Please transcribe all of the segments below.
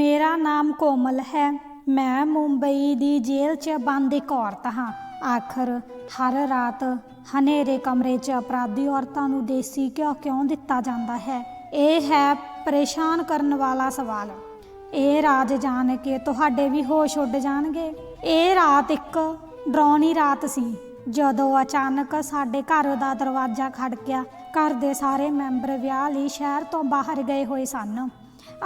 ਮੇਰਾ ਨਾਮ ਕੋਮਲ ਹੈ। ਮੈਂ ਮੁੰਬਈ ਦੀ ਜੇਲ੍ਹ 'ਚ ਬੰਦ ਇੱਕ ਔਰਤ ਹਾਂ। ਆਖਰ ਹਰ ਰਾਤ ਹਨੇਰੇ ਕਮਰੇ 'ਚ ਅਪਰਾਧੀ ਔਰਤਾਂ ਨੂੰ ਦੇਸੀ ਘਿਓ ਕਿਉਂ ਦਿੱਤਾ ਜਾਂਦਾ ਹੈ? ਇਹ ਹੈ ਪਰੇਸ਼ਾਨ ਕਰਨ ਵਾਲਾ ਸਵਾਲ। ਇਹ ਰਾਜ ਜਾਣ ਕੇ ਤੁਹਾਡੇ ਵੀ ਹੋਸ਼ ਉੱਡ ਜਾਣਗੇ। ਇਹ ਰਾਤ ਇੱਕ ਡਰਾਉਣੀ ਰਾਤ ਸੀ। ਜਦੋਂ ਅਚਾਨਕ ਸਾਡੇ ਘਰ ਦਾ ਦਰਵਾਜ਼ਾ ਖੜਕਿਆ, ਘਰ ਦੇ ਸਾਰੇ ਮੈਂਬਰ ਵਿਆਹ ਲਈ ਸ਼ਹਿਰ ਤੋਂ ਬਾਹਰ ਗਏ ਹੋਏ ਸਨ।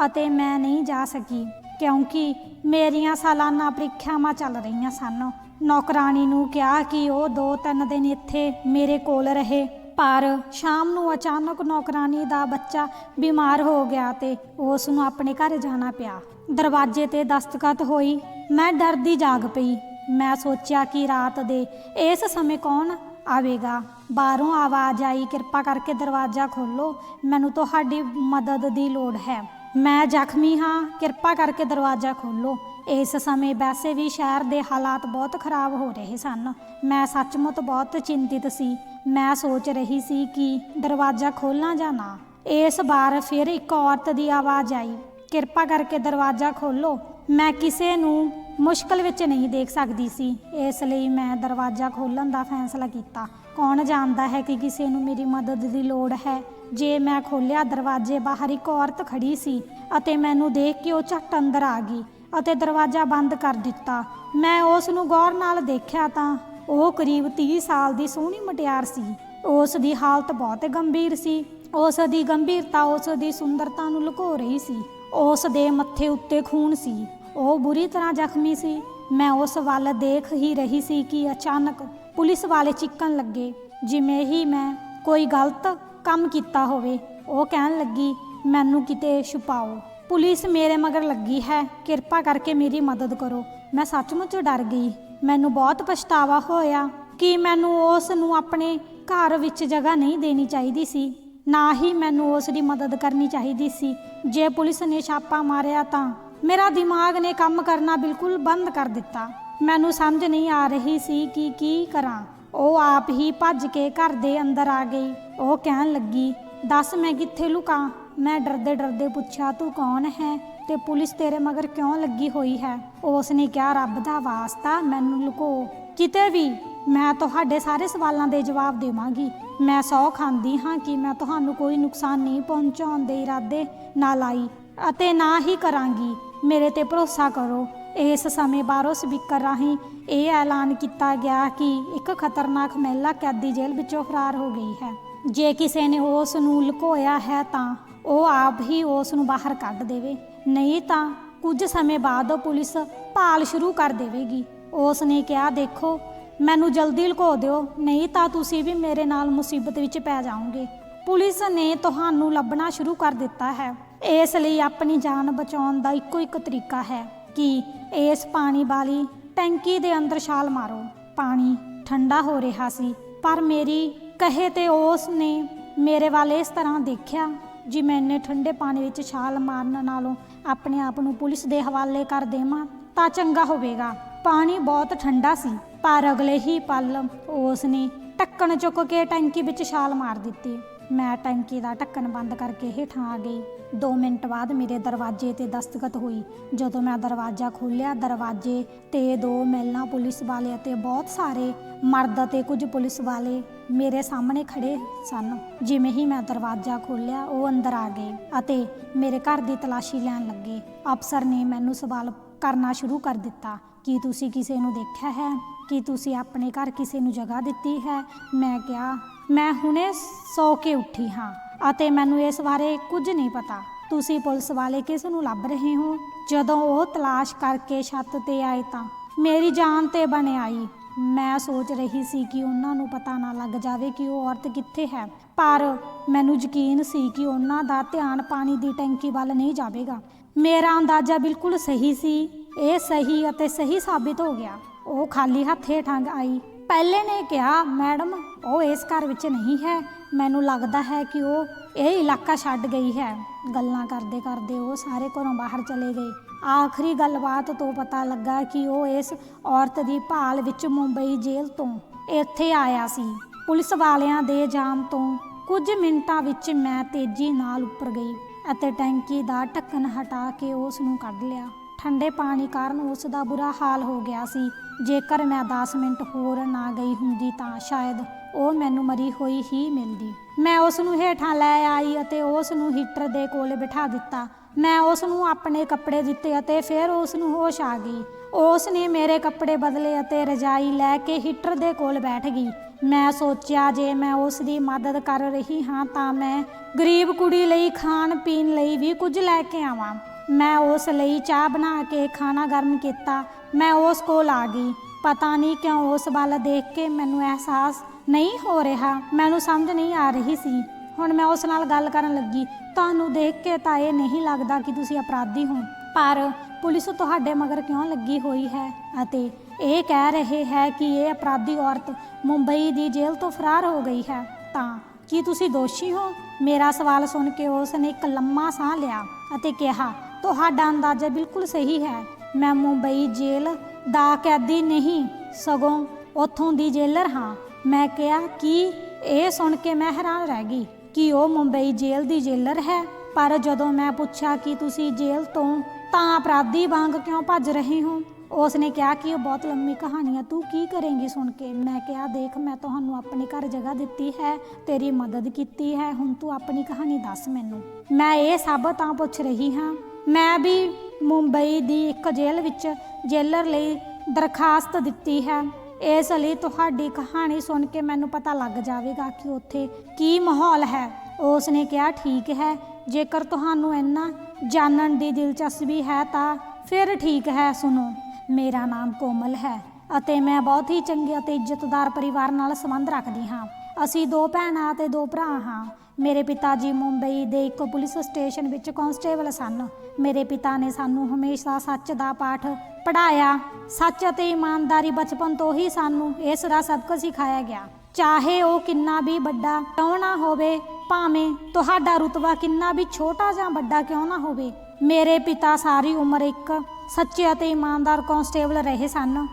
ਅਤੇ ਮੈਂ ਨਹੀਂ ਜਾ ਸਕੀ, ਕਿਉਂਕਿ ਮੇਰੀਆਂ ਸਾਲਾਨਾ ਪ੍ਰੀਖਿਆਵਾਂ ਚੱਲ ਰਹੀਆਂ ਸਨ। ਨੌਕਰਾਨੀ ਨੂੰ ਕਿਹਾ ਕਿ ਉਹ ਦੋ ਤਿੰਨ ਦਿਨ ਇੱਥੇ ਮੇਰੇ ਕੋਲ ਰਹੇ, ਪਰ ਸ਼ਾਮ ਨੂੰ ਅਚਾਨਕ ਨੌਕਰਾਨੀ ਦਾ ਬੱਚਾ ਬਿਮਾਰ ਹੋ ਗਿਆ ਤੇ ਉਸ ਨੂੰ ਆਪਣੇ ਘਰ ਜਾਣਾ ਪਿਆ। ਦਰਵਾਜ਼ੇ ਤੇ ਦਸਤਖਤ ਹੋਈ, ਮੈਂ ਡਰਦੀ ਜਾਗ ਪਈ। ਮੈਂ ਸੋਚਿਆ ਕਿ ਰਾਤ ਦੇ ਇਸ ਸਮੇਂ ਕੌਣ ਆਵੇਗਾ? ਬਾਹਰੋਂ ਆਵਾਜ਼ ਆਈ, ਕਿਰਪਾ ਕਰਕੇ ਦਰਵਾਜ਼ਾ ਖੋਲੋ ਮੈਨੂੰ ਤੁਹਾਡੀ ਮਦਦ ਦੀ ਲੋੜ ਹੈ। ਮੈਂ ਜ਼ਖਮੀ ਹਾਂ, ਕਿਰਪਾ ਕਰਕੇ ਦਰਵਾਜ਼ਾ ਖੋਲੋ ਇਸ ਸਮੇਂ ਵੈਸੇ ਵੀ ਸ਼ਹਿਰ ਦੇ ਹਾਲਾਤ ਬਹੁਤ ਖਰਾਬ ਹੋ ਰਹੇ ਸਨ। ਮੈਂ ਸੱਚਮੁੱਚ ਬਹੁਤ ਚਿੰਤਿਤ ਸੀ। ਮੈਂ ਸੋਚ ਰਹੀ ਸੀ ਕਿ ਦਰਵਾਜ਼ਾ ਖੋਲਣਾ ਜਾਂ ਨਾ। ਇਸ ਵਾਰ ਫਿਰ ਇੱਕ ਔਰਤ ਦੀ ਆਵਾਜ਼ ਆਈ। ਕਿਰਪਾ ਕਰਕੇ ਦਰਵਾਜ਼ਾ ਖੋਲੋ ਮੈਂ ਕਿਸੇ ਨੂੰ ਮੁਸ਼ਕਲ ਵਿੱਚ ਨਹੀਂ ਦੇਖ ਸਕਦੀ ਸੀ। ਇਸ ਲਈ ਮੈਂ ਦਰਵਾਜ਼ਾ ਖੋਲਣ ਦਾ ਫੈਸਲਾ ਕੀਤਾ। ਕੌਣ ਜਾਣਦਾ ਹੈ ਕਿ ਕਿਸੇ ਨੂੰ ਮੇਰੀ ਮਦਦ ਦੀ ਲੋੜ ਹੈ? ਜੇ ਮੈਂ ਖੋਲ੍ਹਿਆ ਦਰਵਾਜ਼ੇ ਬਾਹਰ ਇੱਕ ਔਰਤ ਖੜੀ ਸੀ ਅਤੇ ਮੈਨੂੰ ਦੇਖ ਕੇ ਉਹ ਝੱਟ ਅੰਦਰ ਆ ਗਈ ਅਤੇ ਦਰਵਾਜ਼ਾ ਬੰਦ ਕਰ ਦਿੱਤਾ। ਮੈਂ ਉਸ ਨੂੰ ਗੌਰ ਨਾਲ ਦੇਖਿਆ ਤਾਂ ਉਹ ਕਰੀਬ 30 ਸਾਲ ਦੀ ਸੋਹਣੀ ਮਟਿਆਰ ਸੀ। ਉਸ ਦੀ ਹਾਲਤ ਬਹੁਤ ਗੰਭੀਰ ਸੀ। ਉਸ ਦੀ ਗੰਭੀਰਤਾ ਉਸ ਦੀ ਸੁੰਦਰਤਾ ਨੂੰ ਲੁਕੋ ਰਹੀ ਸੀ। ਉਸ ਦੇ ਮੱਥੇ ਉੱਤੇ ਖੂਨ ਸੀ। ਉਹ ਬੁਰੀ ਤਰ੍ਹਾਂ ਜ਼ਖਮੀ ਸੀ। ਮੈਂ ਉਸ ਵੱਲ ਦੇਖ ਹੀ ਰਹੀ ਸੀ ਕਿ ਅਚਾਨਕ ਪੁਲਿਸ ਵਾਲੇ ਚਿੱਕਣ ਲੱਗੇ। ਜਿਵੇਂ ਹੀ ਮੈਂ ਕੋਈ ਗਲਤ ਕੰਮ ਕੀਤਾ ਹੋਵੇ। ਉਹ ਕਹਿਣ ਲੱਗੀ, ਮੈਨੂੰ ਕਿਤੇ ਛੁਪਾਓ। ਪੁਲਿਸ ਮੇਰੇ ਮਗਰ ਲੱਗੀ ਹੈ। ਕਿਰਪਾ ਕਰਕੇ ਮੇਰੀ ਮਦਦ ਕਰੋ। ਮੈਂ ਸੱਚਮੁੱਚ ਡਰ ਗਈ। ਮੈਨੂੰ ਬਹੁਤ ਪਛਤਾਵਾ ਹੋਇਆ ਕਿ ਮੈਨੂੰ ਉਸ ਨੂੰ ਆਪਣੇ ਘਰ ਵਿੱਚ ਜਗ੍ਹਾ ਨਹੀਂ ਦੇਣੀ ਚਾਹੀਦੀ ਸੀ। ਨਾ ਹੀ ਮੈਨੂੰ ਉਸ ਦੀ ਮਦਦ ਕਰਨੀ ਚਾਹੀਦੀ ਸੀ। ਜੇ ਪੁਲਿਸ ਨੇ ਛਾਪਾ ਮਾਰਿਆ ਤਾਂ ਮੇਰਾ ਦਿਮਾਗ ਨੇ ਕੰਮ ਕਰਨਾ ਬਿਲਕੁਲ ਬੰਦ ਕਰ ਦਿੱਤਾ। ਮੈਨੂੰ ਸਮਝ ਨਹੀਂ ਆ ਰਹੀ ਸੀ ਕਿ ਕੀ ਕਰਾਂ। ਉਹ ਆਪ ਹੀ ਭੱਜ ਕੇ ਘਰ ਦੇ ਅੰਦਰ ਆ ਗਈ। ਉਹ ਕਹਿਣ ਲੱਗੀ, ਦੱਸ ਮੈਂ ਕਿੱਥੇ ਲੁਕਾਂ? ਮੈਂ ਡਰਦੇ ਡਰਦੇ ਪੁੱਛਿਆ, ਤੂੰ ਕੌਣ ਹੈ? ਤੇ ਪੁਲਿਸ ਤੇਰੇ ਮਗਰ ਕਿਉਂ ਲੱਗੀ ਹੋਈ ਹੈ? ਉਸ ਨੇ ਕਿਹਾ, ਰੱਬ ਦਾ ਵਾਸਤਾ, ਮੈਨੂੰ ਲੁਕੋ। ਕਿਤੇ ਵੀ ਮੈਂ ਤੁਹਾਡੇ ਸਾਰੇ ਸਵਾਲਾਂ ਦੇ ਜਵਾਬ ਦੇਵਾਂਗੀ। ਮੈਂ ਸੌ ਖਾਂਦੀ ਹਾਂ ਕਿ ਮੈਂ ਤੁਹਾਨੂੰ ਕੋਈ ਨੁਕਸਾਨ ਨਹੀਂ ਪਹੁੰਚਾਉਣ ਦੇ ਇਰਾਦੇ ਨਾਲ ਆਈ ਅਤੇ ਨਾ ਹੀ ਕਰਾਂਗੀ। ਮੇਰੇ ਤੇ ਭਰੋਸਾ ਕਰੋ। ਇਸ ਸਮੇਂ ਬਾਹਰੋਂ ਸਪੀਕਰ ਰਾਹੀਂ ਇਹ ਐਲਾਨ ਕੀਤਾ ਗਿਆ ਕਿ ਇੱਕ ਖਤਰਨਾਕ ਮਹਿਲਾ ਕੈਦੀ ਜੇਲ੍ਹ ਵਿੱਚੋਂ ਫਰਾਰ ਹੋ ਗਈ ਹੈ। ਜੇ ਕਿਸੇ ਨੇ ਉਸ ਨੂੰ ਲੁਕੋਇਆ ਹੈ ਤਾਂ ਉਹ ਆਪ ਹੀ ਉਸ ਨੂੰ ਬਾਹਰ ਕੱਢ ਦੇਵੇ। ਨਹੀਂ ਤਾਂ ਕੁਝ ਸਮੇਂ ਬਾਅਦ ਉਹ ਪੁਲਿਸ ਭਾਲ ਸ਼ੁਰੂ ਕਰ ਦੇਵੇਗੀ। ਉਸ ਨੇ ਕਿਹਾ, ਦੇਖੋ, ਮੈਨੂੰ ਜਲਦੀ ਲੁਕੋ ਦਿਓ, ਨਹੀਂ ਤਾਂ ਤੁਸੀਂ ਵੀ ਮੇਰੇ ਨਾਲ ਮੁਸੀਬਤ ਵਿੱਚ ਪੈ ਜਾਓਗੇ। ਪੁਲਿਸ ਨੇ ਤੁਹਾਨੂੰ ਲੱਭਣਾ ਸ਼ੁਰੂ ਕਰ ਦਿੱਤਾ ਹੈ। ਇਸ ਲਈ ਆਪਣੀ ਜਾਨ ਬਚਾਉਣ ਦਾ ਇੱਕੋ ਇੱਕ ਤਰੀਕਾ ਹੈ ਕਿ ਇਸ ਪਾਣੀ ਵਾਲੀ ਟੈਂਕੀ ਦੇ ਅੰਦਰ ਛਾਲ ਮਾਰੋ। ਪਾਣੀ ਠੰਡਾ ਹੋ ਰਿਹਾ ਸੀ, ਪਰ ਮੇਰੀ ਕਹੇ ਤੇ ਉਸ ਨੇ ਮੇਰੇ ਵੱਲ ਇਸ ਤਰ੍ਹਾਂ ਦੇਖਿਆ, ਜੀ ਮੈਨੇ ਠੰਡੇ ਪਾਣੀ ਵਿੱਚ ਛਾਲ ਮਾਰਨ ਨਾਲੋਂ ਆਪਣੇ ਆਪ ਨੂੰ ਪੁਲਿਸ ਦੇ ਹਵਾਲੇ ਕਰ ਦੇਵਾਂ, ਤਾਂ ਚੰਗਾ ਹੋਵੇਗਾ। ਪਾਣੀ ਬਹੁਤ ਠੰਡਾ ਸੀ, ਪਰ ਅਗਲੇ ਹੀ ਪਲ ਉਸ ਨੇ ਢੱਕਣ ਚੁੱਕ ਕੇ ਟੈਂਕੀ ਵਿੱਚ ਛਾਲ ਮਾਰ ਦਿੱਤੀ। ਮੈਂ ਟੈਂਕੀ ਦਾ ਢੱਕਣ ਬੰਦ ਕਰਕੇ ਹੇਠਾਂ ਆ ਗਈ। 2 ਮਿੰਟ ਬਾਅਦ ਮੇਰੇ ਦਰਵਾਜ਼ੇ ਤੇ ਦਸਤਖਤ ਹੋਈ। ਜਦੋਂ ਮੈਂ ਦਰਵਾਜ਼ਾ ਖੋਲ੍ਹਿਆ, ਦਰਵਾਜ਼ੇ ਤੇ ਦੋ ਮਹਿਲਾ ਪੁਲਿਸ ਵਾਲੇ ਅਤੇ ਬਹੁਤ ਸਾਰੇ ਮਰਦ ਅਤੇ ਕੁਝ ਪੁਲਿਸ ਵਾਲੇ ਮੇਰੇ ਸਾਹਮਣੇ ਖੜੇ ਸਨ। ਜਿਵੇਂ ਹੀ ਮੈਂ ਦਰਵਾਜ਼ਾ ਖੋਲ੍ਹਿਆ, ਉਹ ਅੰਦਰ ਆ ਗਏ ਅਤੇ ਮੇਰੇ ਘਰ ਦੀ ਤਲਾਸ਼ੀ ਲੈਣ ਲੱਗੇ। ਅਫਸਰ ਨੇ ਮੈਨੂੰ ਸਵਾਲ ਕਰਨਾ ਸ਼ੁਰੂ ਕਰ ਦਿੱਤਾ, ਕੀ ਤੁਸੀਂ ਕਿਸੇ ਨੂੰ ਦੇਖਿਆ ਹੈ? ਕੀ ਤੁਸੀਂ ਆਪਣੇ ਘਰ ਕਿਸੇ ਨੂੰ ਜਗ੍ਹਾ ਦਿੱਤੀ ਹੈ? ਮੈਂ ਕਿਹਾ ਮੈਂ ਹੁਣੇ ਸੌ ਕੇ ਉੱਠੀ ਹਾਂ ਅਤੇ ਮੈਨੂੰ ਇਸ ਬਾਰੇ ਕੁਝ ਨਹੀਂ ਪਤਾ। ਤੁਸੀਂ ਪੁਲਿਸ ਵਾਲੇ ਕਿਸ ਨੂੰ ਲੱਭ ਰਹੇ ਹੋ? ਜਦੋਂ ਉਹ ਤਲਾਸ਼ ਕਰਕੇ ਛੱਤ ਤੇ ਆਏ ਤਾਂ ਮੇਰੀ ਜਾਨ ਤੇ ਬਣ ਆਈ। ਮੈਂ ਸੋਚ ਰਹੀ ਸੀ ਕਿ ਉਹਨਾਂ ਨੂੰ ਪਤਾ ਨਾ ਲੱਗ ਜਾਵੇ ਕਿ ਉਹ ਔਰਤ ਕਿੱਥੇ ਹੈ, ਪਰ ਮੈਨੂੰ ਯਕੀਨ ਸੀ ਕਿ ਉਹਨਾਂ ਦਾ ਧਿਆਨ ਪਾਣੀ ਦੀ ਟੈਂਕੀ ਵੱਲ ਨਹੀਂ ਜਾਵੇਗਾ। ਮੇਰਾ ਅੰਦਾਜ਼ਾ ਬਿਲਕੁਲ ਸਹੀ ਸੀ। ਇਹ ਸਹੀ ਅਤੇ ਸਹੀ ਸਾਬਿਤ ਹੋ ਗਿਆ। ਉਹ ਖਾਲੀ ਹੱਥੇ ਠੰਗ ਆਈ। ਪਹਿਲੇ ਨੇ ਕਿਹਾ, ਮੈਡਮ, ਉਹ ਇਸ ਘਰ ਵਿੱਚ ਨਹੀਂ ਹੈ। ਮੈਨੂੰ ਲੱਗਦਾ ਹੈ ਕਿ ਉਹ ਇਹ ਇਲਾਕਾ ਛੱਡ ਗਈ ਹੈ। ਗੱਲਾਂ ਕਰਦੇ ਕਰਦੇ ਉਹ ਸਾਰੇ ਘਰੋਂ ਬਾਹਰ ਚਲੇ ਗਏ। ਆਖਰੀ ਗੱਲਬਾਤ ਤੋਂ ਪਤਾ ਲੱਗਾ ਕਿ ਉਹ ਇਸ ਔਰਤ ਦੀ ਭਾਲ ਵਿੱਚ ਮੁੰਬਈ ਜੇਲ੍ਹ ਤੋਂ ਇੱਥੇ ਆਇਆ ਸੀ। ਪੁਲਿਸ ਵਾਲਿਆਂ ਦੇ ਜਾਮ ਤੋਂ ਕੁਝ ਮਿੰਟਾਂ ਵਿੱਚ ਮੈਂ ਤੇਜ਼ੀ ਨਾਲ ਉੱਪਰ ਗਈ ਅਤੇ ਟੈਂਕੀ ਦਾ ਢੱਕਣ ਹਟਾ ਕੇ ਉਸ ਨੂੰ ਕੱਢ ਲਿਆ। ਠੰਡੇ ਪਾਣੀ ਕਾਰਨ ਉਸ ਦਾ ਬੁਰਾ ਹਾਲ ਹੋ ਗਿਆ ਸੀ। ਜੇਕਰ ਮੈਂ 10 ਮਿੰਟ ਹੋਰ ਨਾ ਗਈ ਹੁੰਦੀ ਤਾਂ ਸ਼ਾਇਦ ਉਹ ਮੈਨੂੰ ਮਰੀ ਹੋਈ ਹੀ ਮਿਲਦੀ। ਮੈਂ ਉਸ ਨੂੰ ਹੇਠਾਂ ਲੈ ਆਈ ਅਤੇ ਉਸ ਨੂੰ ਹੀਟਰ ਦੇ ਕੋਲ ਬਿਠਾ ਦਿੱਤਾ। ਮੈਂ ਉਸ ਨੂੰ ਆਪਣੇ ਕੱਪੜੇ ਦਿੱਤੇ ਅਤੇ ਫਿਰ ਉਸ ਨੂੰ ਹੋਸ਼ ਆ ਗਈ। ਉਸ ਨੇ ਮੇਰੇ ਕੱਪੜੇ ਬਦਲੇ ਅਤੇ ਰਜਾਈ ਲੈ ਕੇ ਹੀਟਰ ਦੇ ਕੋਲ ਬੈਠ ਗਈ। ਮੈਂ ਸੋਚਿਆ, ਜੇ ਮੈਂ ਉਸ ਦੀ ਮਦਦ ਕਰ ਰਹੀ ਹਾਂ ਤਾਂ ਮੈਂ ਗਰੀਬ ਕੁੜੀ ਲਈ ਖਾਣ ਪੀਣ ਲਈ ਵੀ ਕੁਝ ਲੈ ਕੇ ਆਵਾਂ। ਮੈਂ ਉਸ ਲਈ ਚਾਹ ਬਣਾ ਕੇ ਖਾਣਾ ਗਰਮ ਕੀਤਾ। ਮੈਂ ਉਸ ਕੋਲ ਆ ਗਈ। ਪਤਾ ਨਹੀਂ ਕਿਉਂ ਉਸ ਵੱਲ ਦੇਖ ਕੇ ਮੈਨੂੰ ਅਹਿਸਾਸ ਨਹੀਂ ਹੋ ਰਿਹਾ। ਮੈਨੂੰ ਸਮਝ ਨਹੀਂ ਆ ਰਹੀ ਸੀ। ਹੁਣ ਮੈਂ ਉਸ ਨਾਲ ਗੱਲ ਕਰਨ ਲੱਗੀ। ਤੁਹਾਨੂੰ ਦੇਖ ਕੇ ਤਾਂ ਇਹ ਨਹੀਂ ਲੱਗਦਾ ਕਿ ਤੁਸੀਂ ਅਪਰਾਧੀ ਹੋ। ਪਰ ਪੁਲਿਸ ਤੁਹਾਡੇ ਮਗਰ ਕਿਉਂ ਲੱਗੀ ਹੋਈ ਹੈ? ਅਤੇ ਇਹ ਕਹਿ ਰਹੇ ਹੈ ਕਿ ਇਹ ਅਪਰਾਧੀ ਔਰਤ ਮੁੰਬਈ ਦੀ ਜੇਲ੍ਹ ਤੋਂ ਫਰਾਰ ਹੋ ਗਈ ਹੈ। ਤਾਂ ਕੀ ਤੁਸੀਂ ਦੋਸ਼ੀ ਹੋ? ਮੇਰਾ ਸਵਾਲ ਸੁਣ ਕੇ ਉਸ ਨੇ ਇੱਕ ਲੰਮਾ ਸਾਹ ਲਿਆ ਅਤੇ ਕਿਹਾ ਤੁਹਾਡਾ ਅੰਦਾਜ਼ਾ ਬਿਲਕੁਲ ਸਹੀ ਹੈ। ਮੈਂ ਮੁੰਬਈ ਜੇਲ੍ਹ ਦਾ ਕੈਦੀ ਨਹੀਂ, ਸਗੋਂ ਉੱਥੋਂ ਦੀ ਜੇਲਰ ਹਾਂ। ਮੈਂ ਕਿਹਾ, ਕਿ ਇਹ ਸੁਣ ਕੇ ਮੈਂ ਹੈਰਾਨ ਰਹਿ ਗਈ ਕਿ ਉਹ ਮੁੰਬਈ ਜੇਲ੍ਹ ਦੀ ਜੇਲਰ ਹੈ? ਪਰ ਜਦੋਂ ਮੈਂ ਪੁੱਛਿਆ ਕਿ ਤੁਸੀਂ ਜੇਲ੍ਹ ਤੋਂ ਤਾਂ ਅਪਰਾਧੀ ਵਾਂਗ ਕਿਉਂ ਭੱਜ ਰਹੇ ਹੋ? ਉਸ ਨੇ ਕਿਹਾ ਕਿ ਉਹ ਬਹੁਤ ਲੰਮੀ ਕਹਾਣੀ ਹੈ ਤੂੰ ਕੀ ਕਰੇਂਗੀ ਸੁਣ ਕੇ? ਮੈਂ ਕਿਹਾ, ਦੇਖ, ਮੈਂ ਤੁਹਾਨੂੰ ਆਪਣੇ ਘਰ ਜਗ੍ਹਾ ਦਿੱਤੀ ਹੈ, ਤੇਰੀ ਮਦਦ ਕੀਤੀ ਹੈ। ਹੁਣ ਤੂੰ ਆਪਣੀ ਕਹਾਣੀ ਦੱਸ ਮੈਨੂੰ। ਮੈਂ ਇਹ ਸਭ ਤਾਂ ਪੁੱਛ ਰਹੀ ਹਾਂ। ਮੈਂ ਵੀ ਮੁੰਬਈ ਦੀ ਇੱਕ ਜੇਲ੍ਹ ਵਿੱਚ ਜੇਲਰ ਲਈ ਦਰਖਾਸਤ ਦਿੱਤੀ ਹੈ। ਇਸ ਲਈ ਤੁਹਾਡੀ ਕਹਾਣੀ ਸੁਣ ਕੇ ਮੈਨੂੰ ਪਤਾ ਲੱਗ ਜਾਵੇਗਾ ਕਿ ਉੱਥੇ ਕੀ ਮਾਹੌਲ ਹੈ। ਉਸ ਨੇ ਕਿਹਾ, ਠੀਕ ਹੈ, ਜੇਕਰ ਤੁਹਾਨੂੰ ਇੰਨਾ ਜਾਣਨ ਦੀ ਦਿਲਚਸਪੀ ਹੈ ਤਾਂ ਫਿਰ ਠੀਕ ਹੈ, ਸੁਣੋ। ਮੇਰਾ ਨਾਮ ਕੋਮਲ ਹੈ ਅਤੇ ਮੈਂ ਬਹੁਤ ਹੀ ਚੰਗੇ ਅਤੇ ਇੱਜ਼ਤਦਾਰ ਪਰਿਵਾਰ ਨਾਲ ਸੰਬੰਧ ਰੱਖਦੀ ਹਾਂ। ਅਸੀਂ ਦੋ ਭੈਣਾਂ ਅਤੇ ਦੋ ਭਰਾ ਹਾਂ। ਮੇਰੇ ਪਿਤਾ ਜੀ ਮੁੰਬਈ ਦੇ ਇੱਕ ਪੁਲਿਸ ਸਟੇਸ਼ਨ ਵਿੱਚ ਕਾਂਸਟੇਬਲ ਸਨ। ਮੇਰੇ ਪਿਤਾ ਨੇ ਸਾਨੂੰ ਹਮੇਸ਼ਾ ਸੱਚ ਦਾ ਪਾਠ ਪੜਾਇਆ ਸੱਚ ਅਤੇ ਇਮਾਨਦਾਰੀ ਬਚਪਨ ਤੋਂ ਹੀ ਸਾਨੂੰ ਇਸ ਦਾ ਸਬਕ ਸਿਖਾਇਆ ਗਿਆ। ਚਾਹੇ ਉਹ ਕਿੰਨਾ ਵੀ ਵੱਡਾ ਕਿਉਂ ਨਾ ਹੋਵੇ, ਭਾਵੇਂ ਤੁਹਾਡਾ ਰੁਤਬਾ ਕਿੰਨਾ ਵੀ ਛੋਟਾ ਜਾਂ ਵੱਡਾ ਕਿਉਂ ਨਾ ਹੋਵੇ, ਮੇਰੇ ਪਿਤਾ ਸਾਰੀ ਉਮਰ ਇੱਕ ਸੱਚੇ ਅਤੇ ਇਮਾਨਦਾਰ ਕਾਂਸਟੇਬਲ ਰਹੇ ਸਨ।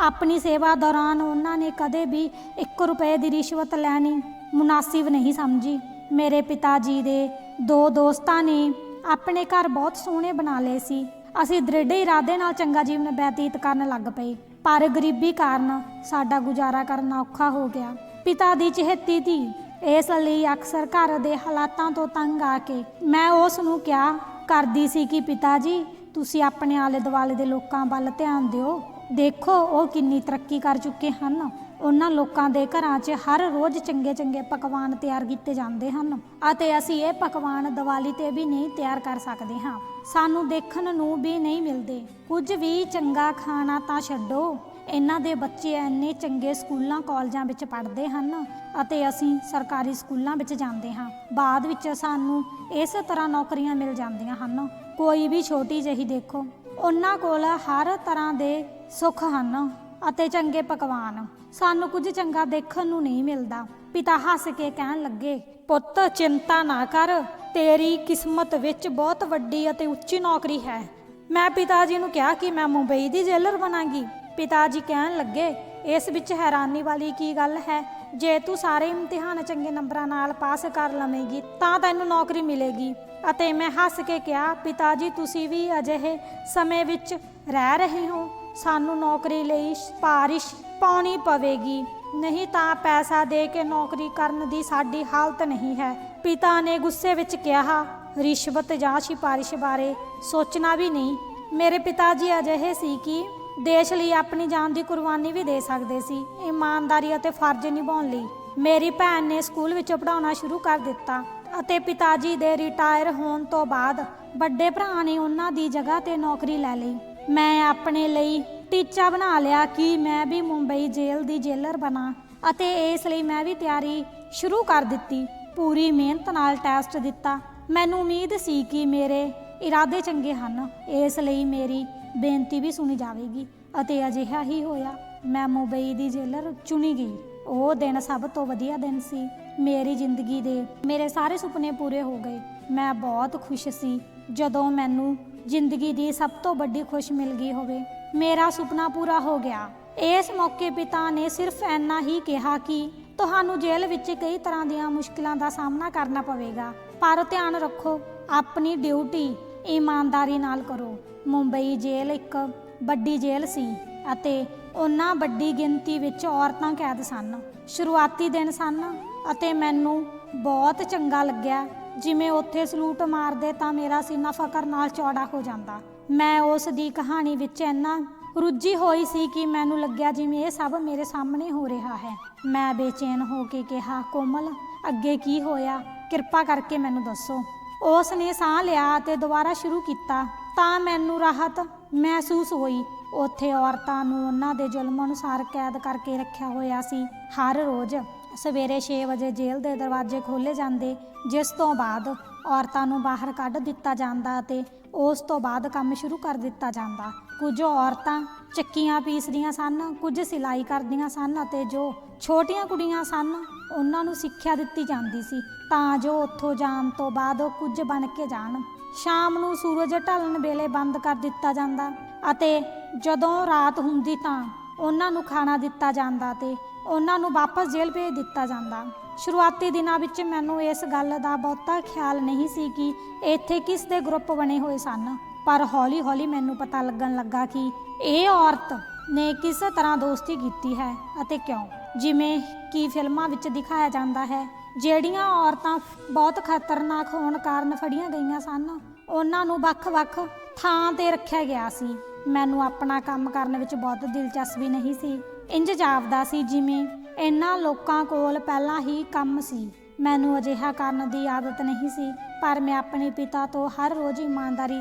ਆਪਣੀ ਸੇਵਾ ਦੌਰਾਨ ਉਹਨਾਂ ਨੇ ਕਦੇ ਵੀ 1 ਰੁਪਏ ਦੀ ਰਿਸ਼ਵਤ ਲੈਣੀ ਮੁਨਾਸਿਬ ਨਹੀਂ ਸਮਝੀ। ਮੇਰੇ ਪਿਤਾ ਜੀ ਦੇ ਦੋ ਦੋਸਤਾਂ ਨੇ ਆਪਣੇ ਘਰ ਬਹੁਤ ਸੋਹਣੇ ਬਣਾ ਲਏ ਸੀ। ਅਸੀਂ ਦ੍ਰਿੜ ਇਰਾਦੇ ਨਾਲ ਚੰਗਾ ਜੀਵਨ ਬਤੀਤ ਕਰਨ ਲੱਗ ਪਏ। ਪਰ ਗਰੀਬੀ ਕਾਰਨ ਸਾਡਾ ਗੁਜ਼ਾਰਾ ਕਰਨਾ ਔਖਾ ਹੋ ਗਿਆ। ਪਿਤਾ ਦੀ ਚਹੇਤੀ ਧੀ, ਇਸ ਲਈ ਅਕਸਰ ਘਰ ਦੇ ਹਾਲਾਤਾਂ ਤੋਂ ਤੰਗ ਆ ਕੇ ਮੈਂ ਉਸ ਨੂੰ ਕਿਹਾ, ਕਰਦੀ ਸੀ ਕਿ ਪਿਤਾ ਜੀ? ਤੁਸੀਂ ਆਪਣੇ ਆਲੇ ਦੁਆਲੇ ਦੇ ਲੋਕਾਂ ਵੱਲ ਧਿਆਨ ਦਿਓ। ਦੇਖੋ ਉਹ ਕਿੰਨੀ ਤਰੱਕੀ ਕਰ ਚੁੱਕੇ ਹਨ। ਉਹਨਾਂ ਲੋਕਾਂ ਦੇ ਘਰਾਂ 'ਚ ਹਰ ਰੋਜ਼ ਚੰਗੇ ਚੰਗੇ ਪਕਵਾਨ ਤਿਆਰ ਕੀਤੇ ਜਾਂਦੇ ਹਨ ਅਤੇ ਅਸੀਂ ਇਹ ਪਕਵਾਨ ਦੀਵਾਲੀ ਤੇ ਵੀ ਨਹੀਂ ਤਿਆਰ ਕਰ ਸਕਦੇ ਹਾਂ। ਸਾਨੂੰ ਦੇਖਣ ਨੂੰ ਵੀ ਨਹੀਂ ਮਿਲਦੇ। ਕੁਝ ਵੀ ਚੰਗਾ ਖਾਣਾ ਤਾਂ ਛੱਡੋ। ਇਹਨਾਂ ਦੇ ਬੱਚੇ ਇੰਨੇ ਚੰਗੇ ਸਕੂਲਾਂ, ਕਾਲਜਾਂ ਵਿੱਚ ਪੜ੍ਹਦੇ ਹਨ ਅਤੇ ਅਸੀਂ ਸਰਕਾਰੀ ਸਕੂਲਾਂ ਵਿੱਚ ਜਾਂਦੇ ਹਾਂ। ਬਾਅਦ ਵਿੱਚ ਸਾਨੂੰ ਇਸ ਤਰ੍ਹਾਂ ਨੌਕਰੀਆਂ ਮਿਲ ਜਾਂਦੀਆਂ ਹਨ। ਕੋਈ ਵੀ ਛੋਟੀ ਜਿਹੀ ਦੇਖੋ। ਉਹਨਾਂ ਕੋਲ ਹਰ ਤਰ੍ਹਾਂ ਦੇ ਸੁੱਖ ਹਨ ਅਤੇ ਚੰਗੇ ਪਕਵਾਨ। ਸਾਨੂੰ ਕੁਝ ਚੰਗਾ ਦੇਖਣ ਨੂੰ ਨਹੀਂ ਮਿਲਦਾ। ਪਿਤਾ ਹੱਸ ਕੇ ਕਹਿਣ ਲੱਗੇ, ਪੁੱਤ, ਚਿੰਤਾ ਨਾ ਕਰ। ਤੇਰੀ ਕਿਸਮਤ ਵਿੱਚ ਬਹੁਤ ਵੱਡੀ ਅਤੇ ਉੱਚੀ ਨੌਕਰੀ ਹੈ। ਮੈਂ ਪਿਤਾ ਜੀ ਨੂੰ ਕਿਹਾ ਕਿ ਮੈਂ ਮੁੰਬਈ ਦੀ ਜੇਲਰ ਬਣਾਂਗੀ। ਪਿਤਾ ਜੀ ਕਹਿਣ ਲੱਗੇ, ਇਸ ਵਿੱਚ ਹੈਰਾਨੀ ਵਾਲੀ ਕੀ ਗੱਲ ਹੈ? ਜੇ ਤੂੰ ਸਾਰੇ ਇਮਤਿਹਾਨ ਚੰਗੇ ਨੰਬਰਾਂ ਨਾਲ ਪਾਸ ਕਰ ਲਵੇਂਗੀ, ਤਾਂ ਤੈਨੂੰ ਨੌਕਰੀ ਮਿਲੇਗੀ। ਅਤੇ ਮੈਂ ਹੱਸ ਕੇ ਕਿਹਾ, ਪਿਤਾ ਜੀ, ਤੁਸੀਂ ਵੀ ਅਜਿਹੇ ਸਮੇਂ ਵਿੱਚ ਰਹਿ ਰਹੇ ਹੋ। ਸਾਨੂੰ ਨੌਕਰੀ ਲਈ ਸਿਫਾਰਿਸ਼ ਪਾਉਣੀ ਪਵੇਗੀ। ਨਹੀਂ ਤਾਂ ਪੈਸਾ ਦੇ ਕੇ ਨੌਕਰੀ ਕਰਨ ਦੀ ਸਾਡੀ ਹਾਲਤ ਨਹੀਂ ਹੈ। ਪਿਤਾ ਨੇ ਗੁੱਸੇ ਵਿੱਚ ਕਿਹਾ, ਰਿਸ਼ਵਤ ਜਾਂ ਸਿਫਾਰਿਸ਼ ਬਾਰੇ ਸੋਚਣਾ ਵੀ ਨਹੀਂ। ਮੇਰੇ ਪਿਤਾ ਜੀ ਅਜਿਹੇ ਸੀ ਕਿ ਦੇਸ਼ ਲਈ ਆਪਣੀ ਜਾਨ ਦੀ ਕੁਰਬਾਨੀ ਵੀ ਦੇ ਸਕਦੇ ਸੀ, ਇਮਾਨਦਾਰੀ ਅਤੇ ਫਰਜ਼ ਨਿਭਾਉਣ ਲਈ। ਮੇਰੀ ਭੈਣ ਨੇ ਸਕੂਲ ਵਿੱਚ ਪੜਾਉਣਾ ਸ਼ੁਰੂ ਕਰ ਦਿੱਤਾ ਅਤੇ ਪਿਤਾ ਜੀ ਦੇ ਰਿਟਾਇਰ ਹੋਣ ਤੋਂ ਬਾਅਦ ਵੱਡੇ ਭਰਾ ਨੇ ਉਹਨਾਂ ਦੀ ਜਗ੍ਹਾ ਤੇ ਨੌਕਰੀ ਲੈ ਲਈ। ਮੈਂ ਆਪਣੇ ਲਈ ਟੀਚਾ ਬਣਾ ਲਿਆ ਕਿ ਮੈਂ ਵੀ ਮੁੰਬਈ ਜੇਲ੍ਹ ਦੀ ਜੇਲਰ ਬਣਾ ਅਤੇ ਇਸ ਲਈ ਮੈਂ ਵੀ ਤਿਆਰੀ ਸ਼ੁਰੂ ਕਰ ਦਿੱਤੀ। ਪੂਰੀ ਮਿਹਨਤ ਨਾਲ ਟੈਸਟ ਦਿੱਤਾ। ਮੈਨੂੰ ਉਮੀਦ ਸੀ ਕਿ ਮੇਰੇ ਇਰਾਦੇ ਚੰਗੇ ਹਨ। ਇਸ ਲਈ ਮੇਰੀ ਬੇਨਤੀ ਵੀ ਸੁਣੀ ਜਾਵੇਗੀ ਅਤੇ ਅਜਿਹਾ ਹੀ ਹੋਇਆ। ਮੈਂ ਮੁੰਬਈ ਦੀ ਜੇਲਰ ਚੁਣੀ ਗਈ। ਉਹ ਦਿਨ ਸਭ ਤੋਂ ਵਧੀਆ ਦਿਨ ਸੀ। ਮੇਰੀ ਜ਼ਿੰਦਗੀ ਦੇ ਮੇਰੇ ਸਾਰੇ ਸੁਪਨੇ ਪੂਰੇ ਹੋ ਗਏ। ਮੈਂ ਬਹੁਤ ਖੁਸ਼ ਸੀ ਜਦੋਂ ਮੈਨੂੰ ਜ਼ਿੰਦਗੀ ਦੀ ਸਭ ਤੋਂ ਵੱਡੀ ਖੁਸ਼ ਮਿਲ ਗਈ ਹੋਵੇ। ਮੇਰਾ ਸੁਪਨਾ ਪੂਰਾ ਹੋ ਗਿਆ। ਇਸ ਮੌਕੇ ਪਿਤਾ ਨੇ ਸਿਰਫ ਇੰਨਾ ਹੀ ਕਿਹਾ ਕਿ ਤੁਹਾਨੂੰ ਜੇਲ੍ਹ ਵਿੱਚ ਕਈ ਤਰ੍ਹਾਂ ਦੀਆਂ ਮੁਸ਼ਕਲਾਂ ਦਾ ਸਾਹਮਣਾ ਕਰਨਾ ਪਵੇਗਾ। ਪਰ ਧਿਆਨ ਰੱਖੋ, ਆਪਣੀ ਡਿਊਟੀ ਇਮਾਨਦਾਰੀ ਨਾਲ ਕਰੋ। ਮੁੰਬਈ ਜੇਲ੍ਹ ਇੱਕ ਵੱਡੀ ਜੇਲ੍ਹ ਸੀ ਅਤੇ ਉਹਨਾਂ ਵੱਡੀ ਗਿਣਤੀ ਵਿੱਚ ਔਰਤਾਂ ਕੈਦ ਸਨ। ਸ਼ੁਰੂਆਤੀ ਦਿਨ ਸਨ ਅਤੇ ਮੈਨੂੰ ਬਹੁਤ ਚੰਗਾ ਲੱਗਿਆ। ਜਿਵੇਂ ਉੱਥੇ ਸਲੂਟ ਮਾਰਦੇ ਤਾਂ ਮੇਰਾ ਸੀਨਾ ਫਕਰ ਨਾਲ ਚੌੜਾ ਹੋ ਜਾਂਦਾ। ਮੈਂ ਉਸ ਦੀ ਕਹਾਣੀ ਵਿੱਚ ਇੰਨਾ ਰੁੱਝੀ ਹੋਈ ਸੀ ਕਿ ਮੈਨੂੰ ਲੱਗਿਆ ਜਿਵੇਂ ਇਹ ਸਭ ਮੇਰੇ ਸਾਹਮਣੇ ਹੋ ਰਿਹਾ ਹੈ। ਮੈਂ ਬੇਚੈਨ ਹੋ ਕੇ ਕਿਹਾ, ਕੋਮਲ, ਅੱਗੇ ਕੀ ਹੋਇਆ? ਕਿਰਪਾ ਕਰਕੇ ਮੈਨੂੰ ਦੱਸੋ। ਉਸ ਨੇ ਸਾਹ ਲਿਆ ਅਤੇ ਦੁਬਾਰਾ ਸ਼ੁਰੂ ਕੀਤਾ। ਤਾਂ ਮੈਨੂੰ ਰਾਹਤ ਮਹਿਸੂਸ ਹੋਈ। ਉੱਥੇ ਔਰਤਾਂ ਨੂੰ ਉਹਨਾਂ ਦੇ ਜ਼ੁਲਮ ਅਨੁਸਾਰ ਕੈਦ ਕਰਕੇ ਰੱਖਿਆ ਹੋਇਆ ਸੀ। ਹਰ ਰੋਜ਼ ਸਵੇਰੇ 6 ਵਜੇ ਜੇਲ੍ਹ ਦੇ ਦਰਵਾਜ਼ੇ ਖੋਲੇ ਜਾਂਦੇ, ਜਿਸ ਤੋਂ ਬਾਅਦ ਔਰਤਾਂ ਨੂੰ ਬਾਹਰ ਕੱਢ ਦਿੱਤਾ ਜਾਂਦਾ ਅਤੇ ਉਸ ਤੋਂ ਬਾਅਦ ਕੰਮ ਸ਼ੁਰੂ ਕਰ ਦਿੱਤਾ ਜਾਂਦਾ। ਕੁਝ ਔਰਤਾਂ ਚੱਕੀਆਂ ਪੀਸਦੀਆਂ ਸਨ, ਕੁਝ ਸਿਲਾਈ ਕਰਦੀਆਂ ਸਨ ਅਤੇ ਜੋ ਛੋਟੀਆਂ ਕੁੜੀਆਂ ਸਨ, ਉਹਨਾਂ ਨੂੰ ਸਿੱਖਿਆ ਦਿੱਤੀ ਜਾਂਦੀ ਸੀ ਤਾਂ ਜੋ ਉੱਥੋਂ ਜਾਣ ਤੋਂ ਬਾਅਦ ਉਹ ਕੁਝ ਬਣ ਕੇ ਜਾਣ। ਸ਼ਾਮ ਨੂੰ ਸੂਰਜ ਢਲਣ ਵੇਲੇ ਬੰਦ ਕਰ ਦਿੱਤਾ ਜਾਂਦਾ ਅਤੇ ਜਦੋਂ ਰਾਤ ਹੁੰਦੀ ਤਾਂ ਉਹਨਾਂ ਨੂੰ ਖਾਣਾ ਦਿੱਤਾ ਜਾਂਦਾ ਤੇ ਉਹਨਾਂ ਨੂੰ ਵਾਪਸ ਜੇਲ੍ਹ ਭੇਜ ਦਿੱਤਾ ਜਾਂਦਾ। ਸ਼ੁਰੂਆਤੀ ਦਿਨਾਂ ਵਿੱਚ ਮੈਨੂੰ ਇਸ ਗੱਲ ਦਾ ਬਹੁਤਾ ਖਿਆਲ ਨਹੀਂ ਸੀ ਕਿ ਇੱਥੇ ਕਿਸ ਦੇ ਗਰੁੱਪ ਬਣੇ ਹੋਏ ਸਨ। ਪਰ ਹੌਲੀ-ਹੌਲੀ ਮੈਨੂੰ ਪਤਾ ਲੱਗਣ ਲੱਗਾ ਕਿ ਇਹ ਔਰਤ ਨੇ ਕਿਸ ਤਰ੍ਹਾਂ ਦੋਸਤੀ ਕੀਤੀ ਹੈ ਅਤੇ ਕਿਉਂ। ਜਿਵੇਂ ਕਿ ਫਿਲਮਾਂ ਵਿੱਚ ਦਿਖਾਇਆ ਜਾਂਦਾ ਹੈ, ਜਿਹੜੀਆਂ ਔਰਤਾਂ ਬਹੁਤ ਖਤਰਨਾਕ ਹੋਣ ਕਾਰਨ ਫੜੀਆਂ ਗਈਆਂ ਸਨ, ਉਹਨਾਂ ਨੂੰ ਵੱਖ-ਵੱਖ ਥਾਂ ਤੇ ਰੱਖਿਆ ਗਿਆ ਸੀ। ਮੈਨੂੰ ਆਪਣਾ ਕੰਮ ਕਰਨ ਵਿੱਚ ਬਹੁਤ ਦਿਲਚਸਪੀ ਨਹੀਂ ਸੀ। ਇੰਜ ਜਾਪਦਾ ਸੀ ਜਿਵੇਂ ਇਹਨਾਂ ਲੋਕਾਂ ਕੋਲ ਪਹਿਲਾਂ ਹੀ ਕੰਮ ਸੀ। ਮੈਨੂੰ ਅਜਿਹਾ ਕਰਨ ਦੀ ਆਦਤ ਨਹੀਂ ਸੀ, ਪਰ ਮੈਂ ਆਪਣੇ ਪਿਤਾ ਤੋਂ ਹਰ ਰੋਜ਼ ਇਮਾਨਦਾਰੀ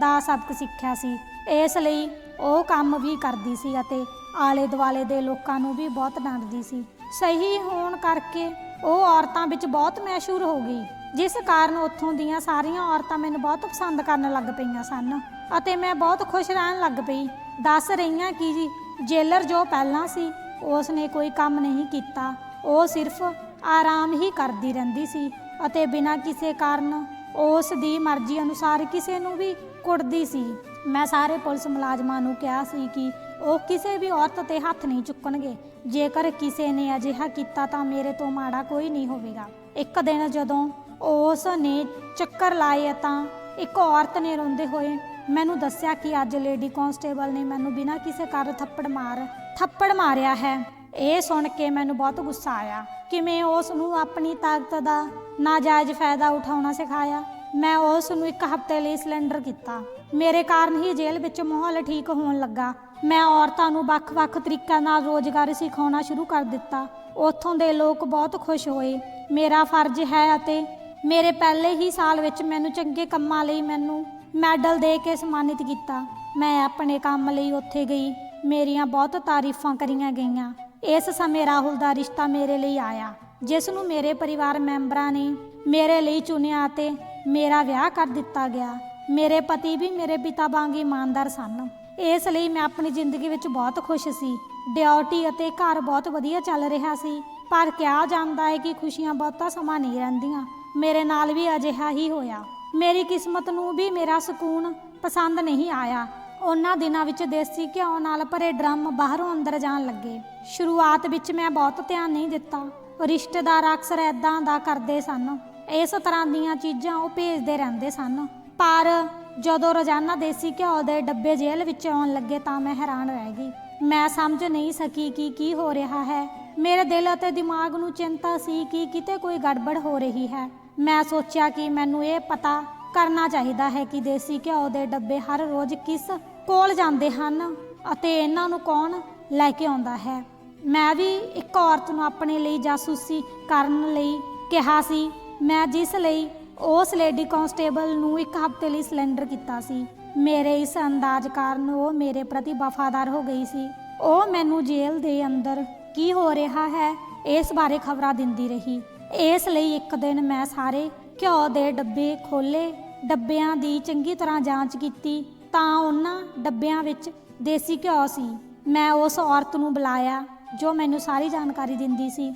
ਦਾ ਸਬਕ ਸਿੱਖਿਆ ਸੀ। ਇਸ ਲਈ ਉਹ ਕੰਮ ਵੀ ਕਰਦੀ ਸੀ ਅਤੇ ਆਲੇ ਦੁਆਲੇ ਦੇ ਲੋਕਾਂ ਨੂੰ ਵੀ ਬਹੁਤ ਡਾਂਟਦੀ ਸੀ। ਸਹੀ ਹੋਣ ਕਰਕੇ ਉਹ ਔਰਤਾਂ ਵਿੱਚ ਬਹੁਤ ਮਸ਼ਹੂਰ ਹੋ ਗਈ। ਜਿਸ ਕਾਰਨ ਉੱਥੋਂ ਦੀਆਂ ਸਾਰੀਆਂ ਔਰਤਾਂ ਮੈਨੂੰ ਬਹੁਤ ਪਸੰਦ ਕਰਨ ਲੱਗ ਪਈਆਂ ਸਨ। ਅਤੇ ਮੈਂ ਬਹੁਤ ਖੁਸ਼ ਰਹਿਣ ਲੱਗ ਪਈ। ਦੱਸ ਰਹੀਆਂ ਕਿ ਜੀ, ਜੇਲਰ ਜੋ ਪਹਿਲਾਂ ਸੀ ਉਸ ਨੇ ਕੋਈ ਕੰਮ ਨਹੀਂ ਕੀਤਾ। ਉਹ ਸਿਰਫ ਆਰਾਮ ਹੀ ਕਰਦੀ ਰਹਿੰਦੀ ਸੀ ਅਤੇ ਬਿਨਾਂ ਕਿਸੇ ਕਾਰਨ ਉਸ ਦੀ ਮਰਜ਼ੀ ਅਨੁਸਾਰ ਕਿਸੇ ਨੂੰ ਵੀ ਕੁੱਟਦੀ ਸੀ। ਮੈਂ ਸਾਰੇ ਪੁਲਿਸ ਮੁਲਾਜ਼ਮਾਂ ਨੂੰ ਕਿਹਾ ਸੀ ਕਿ ਉਹ ਕਿਸੇ ਵੀ ਔਰਤ ਤੇ ਹੱਥ ਨਹੀਂ ਚੁੱਕਣਗੇ। ਜੇਕਰ ਕਿਸੇ ਨੇ ਅਜਿਹਾ ਕੀਤਾ ਤਾਂ ਮੇਰੇ ਤੋਂ ਮਾੜਾ ਕੋਈ ਨਹੀਂ ਹੋਵੇਗਾ। ਇੱਕ ਦਿਨ ਜਦੋਂ ਉਸ ਨੇ ਚੱਕਰ ਲਾਏ ਤਾਂ ਇੱਕ ਔਰਤ ਨੇ ਰੋਂਦੇ ਹੋਏ ਮੈਨੂੰ ਦੱਸਿਆ ਕਿ ਅੱਜ ਲੇਡੀ ਕਾਂਸਟੇਬਲ ਨੇ ਮੈਨੂੰ ਬਿਨਾਂ ਕਿਸੇ ਕਾਰਨ ਥੱਪੜ ਮਾਰ, ਥੱਪੜ ਮਾਰਿਆ ਹੈ। ਇਹ ਸੁਣ ਕੇ ਮੈਨੂੰ ਬਹੁਤ ਗੁੱਸਾ ਆਇਆ। ਕਿਵੇਂ ਉਸ ਨੂੰ ਆਪਣੀ ਤਾਕਤ ਦਾ ਨਾਜਾਇਜ਼ ਫਾਇਦਾ ਉਠਾਉਣਾ ਸਿਖਾਇਆ? ਮੈਂ ਉਸ ਨੂੰ ਇੱਕ ਹਫ਼ਤੇ ਲਈ ਸਿਲੰਡਰ ਕੀਤਾ। ਮੇਰੇ ਕਾਰਨ ਹੀ ਜੇਲ੍ਹ ਵਿੱਚ ਮਾਹੌਲ ਠੀਕ ਹੋਣ ਲੱਗਾ। ਮੈਂ ਔਰਤਾਂ ਨੂੰ ਵੱਖ-ਵੱਖ ਤਰੀਕਿਆਂ ਨਾਲ ਰੋਜ਼ਗਾਰ ਸਿਖਾਉਣਾ ਸ਼ੁਰੂ ਕਰ ਦਿੱਤਾ। ਉੱਥੋਂ ਦੇ ਲੋਕ ਬਹੁਤ ਖੁਸ਼ ਹੋਏ। ਮੇਰਾ ਫਰਜ਼ ਹੈ ਅਤੇ ਮੇਰੇ ਪਹਿਲੇ ਹੀ ਸਾਲ ਵਿੱਚ ਮੈਨੂੰ ਚੰਗੇ ਕੰਮਾਂ ਲਈ ਮੈਨੂੰ ਮੈਡਲ ਦੇ ਕੇ ਸਨਮਾਨਿਤ ਕੀਤਾ। ਮੈਂ ਆਪਣੇ ਕੰਮ ਲਈ ਉੱਥੇ ਗਈ। ਮੇਰੀਆਂ ਬਹੁਤ ਤਾਰੀਫਾਂ ਕਰੀਆਂ ਗਈਆਂ। ਇਸ ਸਮੇਂ ਰਾਹੁਲ ਦਾ ਰਿਸ਼ਤਾ ਮੇਰੇ ਲਈ ਆਇਆ, ਜਿਸ ਨੂੰ ਮੇਰੇ ਪਰਿਵਾਰ ਮੈਂਬਰਾਂ ਨੇ ਮੇਰੇ ਲਈ ਚੁਣਿਆ ਅਤੇ ਮੇਰਾ ਵਿਆਹ ਕਰ ਦਿੱਤਾ ਗਿਆ। ਮੇਰੇ ਪਤੀ ਵੀ ਮੇਰੇ ਪਿਤਾ ਵਾਂਗ ਇਮਾਨਦਾਰ ਸਨ। ਇਸ ਲਈ ਮੈਂ ਆਪਣੀ ਜ਼ਿੰਦਗੀ ਵਿੱਚ ਬਹੁਤ ਖੁਸ਼ ਸੀ। ਡਿਊਟੀ ਅਤੇ ਘਰ ਬਹੁਤ ਵਧੀਆ ਚੱਲ ਰਿਹਾ ਸੀ, ਪਰ ਕਿਹਾ ਜਾਂਦਾ ਹੈ ਕਿ ਖੁਸ਼ੀਆਂ ਬਹੁਤਾ ਸਮਾਂ ਨਹੀਂ ਰਹਿੰਦੀਆਂ। ਮੇਰੇ ਨਾਲ ਵੀ ਅਜਿਹਾ ਹੀ ਹੋਇਆ। ਮੇਰੀ ਕਿਸਮਤ ਨੂੰ ਵੀ ਮੇਰਾ ਸਕੂਨ ਪਸੰਦ ਨਹੀਂ ਆਇਆ। ਉਹਨਾਂ ਦਿਨਾਂ ਵਿੱਚ ਦੇਸੀ ਘਿਓ ਨਾਲ ਭਰੇ ਡਰਮ ਬਾਹਰੋਂ ਅੰਦਰ ਜਾਣ ਲੱਗੇ। ਸ਼ੁਰੂਆਤ ਵਿੱਚ ਮੈਂ ਬਹੁਤ ਧਿਆਨ ਨਹੀਂ ਦਿੱਤਾ। ਰਿਸ਼ਤੇਦਾਰ ਅਕਸਰ ਐਦਾਂ ਦਾ ਕਰਦੇ ਸਨ। ਇਸ ਤਰ੍ਹਾਂ ਦੀਆਂ ਚੀਜ਼ਾਂ ਉਹ ਭੇਜਦੇ ਰਹਿੰਦੇ ਸਨ। ਪਰ ਜਦੋਂ ਰੋਜ਼ਾਨਾ ਦੇਸੀ ਘਿਓ ਦੇ ਡੱਬੇ ਜੇਲ੍ਹ ਵਿੱਚ ਆਉਣ ਲੱਗੇ ਤਾਂ ਮੈਂ ਹੈਰਾਨ ਰਹਿ ਗਈ। ਮੈਂ ਸਮਝ ਨਹੀਂ ਸਕੀ ਕਿ ਕੀ ਹੋ ਰਿਹਾ ਹੈ। ਮੇਰੇ ਦਿਲ ਅਤੇ ਦਿਮਾਗ ਨੂੰ ਚਿੰਤਾ ਸੀ ਕਿ ਕਿਤੇ ਕੋਈ ਗੜਬੜ ਹੋ ਰਹੀ ਹੈ। ਮੈਂ ਸੋਚਿਆ ਕਿ ਮੈਨੂੰ ਇਹ ਪਤਾ ਕਰਨਾ ਚਾਹੀਦਾ ਹੈ ਕਿ ਦੇਸੀ ਘਿਓ ਦੇ ਡੱਬੇ ਹਰ ਰੋਜ਼ ਕਿਸ ਕੋਲ ਜਾਂਦੇ ਹਨ ਅਤੇ ਇਹਨਾਂ ਨੂੰ ਕੌਣ ਲੈ ਕੇ ਆਉਂਦਾ ਹੈ। ਮੈਂ ਵੀ ਇੱਕ ਔਰਤ ਨੂੰ ਆਪਣੇ ਲਈ ਜਾਸੂਸੀ ਕਰਨ ਲਈ ਕਿਹਾ ਸੀ। ਮੈਂ ਜਿਸ ਲਈ ਉਸ ਲੇਡੀ ਕਾਂਸਟੇਬਲ ਨੂੰ ਇੱਕ ਹਫ਼ਤੇ ਲਈ ਸਿਲੰਡਰ ਕੀਤਾ ਸੀ। ਮੇਰੇ ਇਸ ਅੰਦਾਜ਼ ਕਾਰਨ ਉਹ ਮੇਰੇ ਪ੍ਰਤੀ ਵਫਾਦਾਰ ਹੋ ਗਈ ਸੀ। ਉਹ ਮੈਨੂੰ ਜੇਲ੍ਹ ਦੇ ਅੰਦਰ ਕੀ ਹੋ ਰਿਹਾ ਹੈ, ਇਸ ਬਾਰੇ ਖਬਰਾਂ ਦਿੰਦੀ ਰਹੀ। ਇਸ ਲਈ ਇੱਕ ਦਿਨ ਮੈਂ ਸਾਰੇ ਘਿਓ ਦੇ ਡੱਬੇ ਖੋਲੇ ਡੱਬਿਆਂ ਦੀ ਚੰਗੀ ਤਰ੍ਹਾਂ ਜਾਂਚ ਕੀਤੀ ਤਾਂ ਉਹਨਾਂ ਡੱਬਿਆਂ ਵਿੱਚ ਦੇਸੀ ਘਿਓ ਸੀ। ਮੈਂ ਉਸ ਔਰਤ ਨੂੰ ਬੁਲਾਇਆ ਜੋ ਮੈਨੂੰ ਸਾਰੀ ਜਾਣਕਾਰੀ ਦਿੰਦੀ ਸੀ।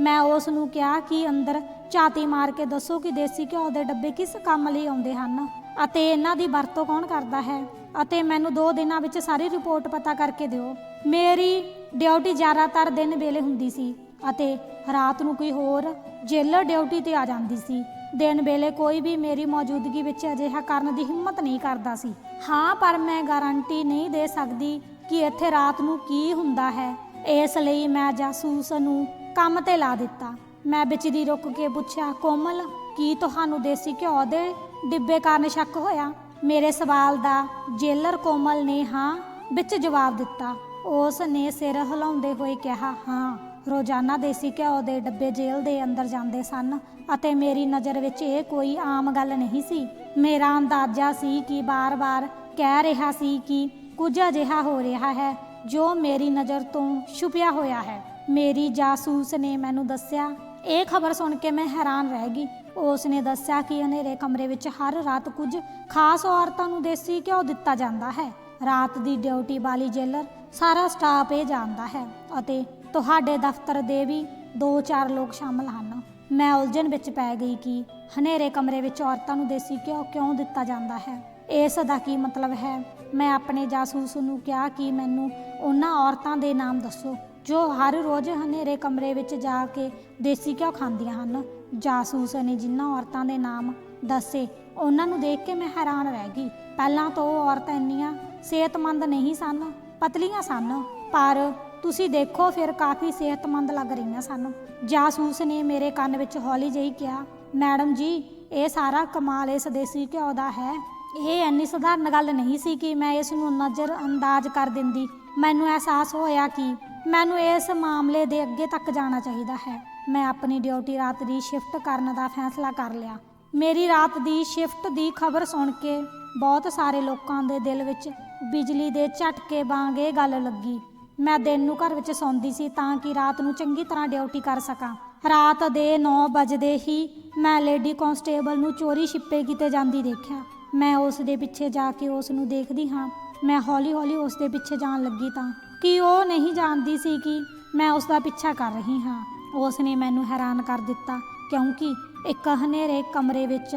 ਮੈਂ ਉਸ ਨੂੰ ਕਿਹਾ ਕਿ ਅੰਦਰ ਝਾਤੀ ਮਾਰ ਕੇ ਦੱਸੋ ਕਿ ਦੇਸੀ ਘਿਓ ਦੇ ਡੱਬੇ ਕਿਸ ਕੰਮ ਲਈ ਆਉਂਦੇ ਹਨ ਅਤੇ ਇਹਨਾਂ ਦੀ ਵਰਤੋਂ ਕੌਣ ਕਰਦਾ ਹੈ ਅਤੇ ਮੈਨੂੰ 2 ਦਿਨਾਂ ਵਿੱਚ ਸਾਰੀ ਰਿਪੋਰਟ ਪਤਾ ਕਰਕੇ ਦਿਓ। ਮੇਰੀ ਡਿਊਟੀ ਜ਼ਿਆਦਾਤਰ ਦਿਨ ਵੇਲੇ ਹੁੰਦੀ ਸੀ ਅਤੇ ਰਾਤ ਨੂੰ ਕੋਈ ਹੋਰ ਜੇਲਰ ਡਿਊਟੀ ਤੇ ਆ ਜਾਂਦੀ ਸੀ। ਦਿਨ ਵੇਲੇ ਕੋਈ ਵੀ ਮੇਰੀ ਮੌਜੂਦਗੀ ਵਿੱਚ ਅਜਿਹਾ ਕਰਨ ਦੀ ਹਿੰਮਤ ਨਹੀਂ ਕਰਦਾ ਸੀ। ਹਾਂ, ਪਰ ਮੈਂ ਗਾਰੰਟੀ ਨਹੀਂ ਦੇ ਸਕਦੀ ਕਿ ਇੱਥੇ ਰਾਤ ਨੂੰ ਕੀ ਹੁੰਦਾ ਹੈ। ਇਸ ਲਈ ਮੈਂ ਜਾਸੂਸ ਨੂੰ ਕੰਮ ਤੇ ਲਾ ਦਿੱਤਾ। ਮੈਂ ਵਿੱਚ ਦੀ ਰੁਕ ਕੇ ਪੁੱਛਿਆ, ਕੋਮਲ, ਕੀ ਤੁਹਾਨੂੰ ਦੇਸੀ ਘਿਓ ਦੇ ਡਿੱਬੇ ਕਾਰਨ ਸ਼ੱਕ ਹੋਇਆ? ਮੇਰੇ ਸਵਾਲ ਦਾ ਜੇਲਰ ਕੋਮਲ ਨੇ ਹਾਂ ਵਿੱਚ ਜਵਾਬ ਦਿੱਤਾ। ਉਸ ਨੇ ਸਿਰ ਹਿਲਾਉਂਦੇ ਹੋਏ ਕਿਹਾ, ਹਾਂ। ਰੋਜ਼ਾਨਾ ਦੇਸੀ ਘਿਓ ਦੇ ਡੱਬੇ ਜੇਲ੍ਹ ਦੇ ਅੰਦਰ ਜਾਂਦੇ ਸਨ ਅਤੇ ਮੇਰੀ ਨਜ਼ਰ ਵਿੱਚ ਇਹ ਕੋਈ ਆਮ ਗੱਲ ਨਹੀਂ ਸੀ। ਮੇਰਾ ਅੰਦਾਜ਼ਾ ਸੀ ਕਿ ਬਾਰ-ਬਾਰ ਕਹਿ ਰਿਹਾ ਸੀ ਕਿ ਕੁਝ ਅਜਿਹਾ ਹੋ ਰਿਹਾ ਹੈ ਜੋ ਮੇਰੀ ਨਜ਼ਰ ਤੋਂ ਛੁਪਿਆ ਹੋਇਆ ਹੈ। ਮੇਰੀ ਜਾਸੂਸ ਨੇ ਮੈਨੂੰ ਦੱਸਿਆ, ਇਹ ਖਬਰ ਸੁਣ ਕੇ ਮੈਂ ਹੈਰਾਨ ਰਹਿ ਗਈ। ਉਸ ਨੇ ਦੱਸਿਆ ਕਿ ਹਨੇਰੇ ਕਮਰੇ ਵਿੱਚ ਹਰ ਰਾਤ ਕੁਝ ਖਾਸ ਔਰਤਾਂ ਨੂੰ ਦੇਸੀ ਘਿਓ ਦਿੱਤਾ ਜਾਂਦਾ ਹੈ। ਰਾਤ ਦੀ ਡਿਊਟੀ ਵਾਲੀ ਜੇਲਰ ਸਾਰਾ ਸਟਾਫ ਇਹ ਜਾਣਦਾ ਹੈ ਅਤੇ ਤੁਹਾਡੇ ਦਫ਼ਤਰ ਦੇ ਵੀ 2-4 ਲੋਕ ਸ਼ਾਮਲ ਹਨ। ਮੈਂ ਉਲਝਣ ਵਿੱਚ ਪੈ ਗਈ ਕਿ ਹਨੇਰੇ ਕਮਰੇ ਵਿੱਚ ਔਰਤਾਂ ਨੂੰ ਦੇਸੀ ਘਿਓ ਕਿਉਂ ਦਿੱਤਾ ਜਾਂਦਾ ਹੈ? ਇਸ ਦਾ ਕੀ ਮਤਲਬ ਹੈ? ਮੈਂ ਆਪਣੇ ਜਾਸੂਸ ਨੂੰ ਕਿਹਾ ਕਿ ਮੈਨੂੰ ਉਹਨਾਂ ਔਰਤਾਂ ਦੇ ਨਾਮ ਦੱਸੋ, ਜੋ ਹਰ ਰੋਜ਼ ਹਨੇਰੇ ਕਮਰੇ ਵਿੱਚ ਜਾ ਕੇ ਦੇਸੀ ਘਿਓ ਖਾਂਦੀਆਂ ਹਨ। ਜਾਸੂਸ ਨੇ ਜਿਨ੍ਹਾਂ ਔਰਤਾਂ ਦੇ ਨਾਮ ਦੱਸੇ, ਉਹਨਾਂ ਨੂੰ ਦੇਖ ਕੇ ਮੈਂ ਹੈਰਾਨ ਰਹਿ ਗਈ। ਪਹਿਲਾਂ ਤਾਂ ਉਹ ਔਰਤਾਂ ਇੰਨੀਆਂ ਸਿਹਤਮੰਦ ਨਹੀਂ ਸਨ, ਪਤਲੀਆਂ ਸਨ, ਪਰ ਤੁਸੀਂ ਦੇਖੋ ਫਿਰ ਕਾਫੀ ਸਿਹਤਮੰਦ ਲੱਗ ਰਹੀਆਂ ਸਾਨੂੰ। ਜਾਸੂਸ ਨੇ ਮੇਰੇ ਕੰਨ ਵਿੱਚ ਹੌਲੀ ਜਿਹੀ ਕਿਹਾ, ਮੈਡਮ ਜੀ, ਇਹ ਸਾਰਾ ਕਮਾਲ ਇਸ ਦੇਸੀ ਘਿਓ ਦਾ ਹੈ। ਇਹ ਇੰਨੀ ਸਧਾਰਨ ਗੱਲ ਨਹੀਂ ਸੀ ਕਿ ਮੈਂ ਇਸ ਨੂੰ ਨਜ਼ਰ ਅੰਦਾਜ਼ ਕਰ ਦਿੰਦੀ। ਮੈਨੂੰ ਅਹਿਸਾਸ ਹੋਇਆ ਕਿ ਮੈਨੂੰ ਇਸ ਮਾਮਲੇ ਦੇ ਅੱਗੇ ਤੱਕ ਜਾਣਾ ਚਾਹੀਦਾ ਹੈ। ਮੈਂ ਆਪਣੀ ਡਿਊਟੀ ਰਾਤ ਦੀ ਸ਼ਿਫਟ ਕਰਨ ਦਾ ਫੈਸਲਾ ਕਰ ਲਿਆ। ਮੇਰੀ ਰਾਤ ਦੀ ਸ਼ਿਫਟ ਦੀ ਖਬਰ ਸੁਣ ਕੇ ਬਹੁਤ ਸਾਰੇ ਲੋਕਾਂ ਦੇ ਦਿਲ ਵਿੱਚ ਬਿਜਲੀ ਦੇ ਝਟਕੇ ਵਾਂਗ ਇਹ ਗੱਲ ਲੱਗੀ। ਮੈਂ ਦਿਨ ਨੂੰ ਘਰ ਵਿੱਚ ਸੌਂਦੀ ਸੀ ਤਾਂ ਕਿ ਰਾਤ ਨੂੰ ਚੰਗੀ ਤਰ੍ਹਾਂ ਡਿਊਟੀ ਕਰ ਸਕਾਂ। ਰਾਤ ਦੇ 9 ਵਜੇ ਹੀ ਮੈਂ ਲੇਡੀ ਕਾਂਸਟੇਬਲ ਨੂੰ ਚੋਰੀ ਛਿੱਪੇ ਕੀਤੇ ਜਾਂਦੀ ਦੇਖਿਆ। ਮੈਂ ਉਸ ਦੇ ਪਿੱਛੇ ਜਾ ਕੇ ਉਸ ਨੂੰ ਦੇਖਦੀ ਹਾਂ। ਮੈਂ ਹੌਲੀ-ਹੌਲੀ ਉਸ ਦੇ ਪਿੱਛੇ ਜਾਣ ਲੱਗੀ ਤਾਂ। ਕਿ ਉਹ ਨਹੀਂ ਜਾਣਦੀ ਸੀ ਕਿ ਮੈਂ ਉਸ ਦਾ ਪਿੱਛਾ ਕਰ ਰਹੀ ਹਾਂ। ਉਸ ਨੇ ਮੈਨੂੰ ਹੈਰਾਨ ਕਰ ਦਿੱਤਾ, ਕਿਉਂਕਿ ਇੱਕ ਹਨੇਰੇ ਕਮਰੇ ਵਿੱਚ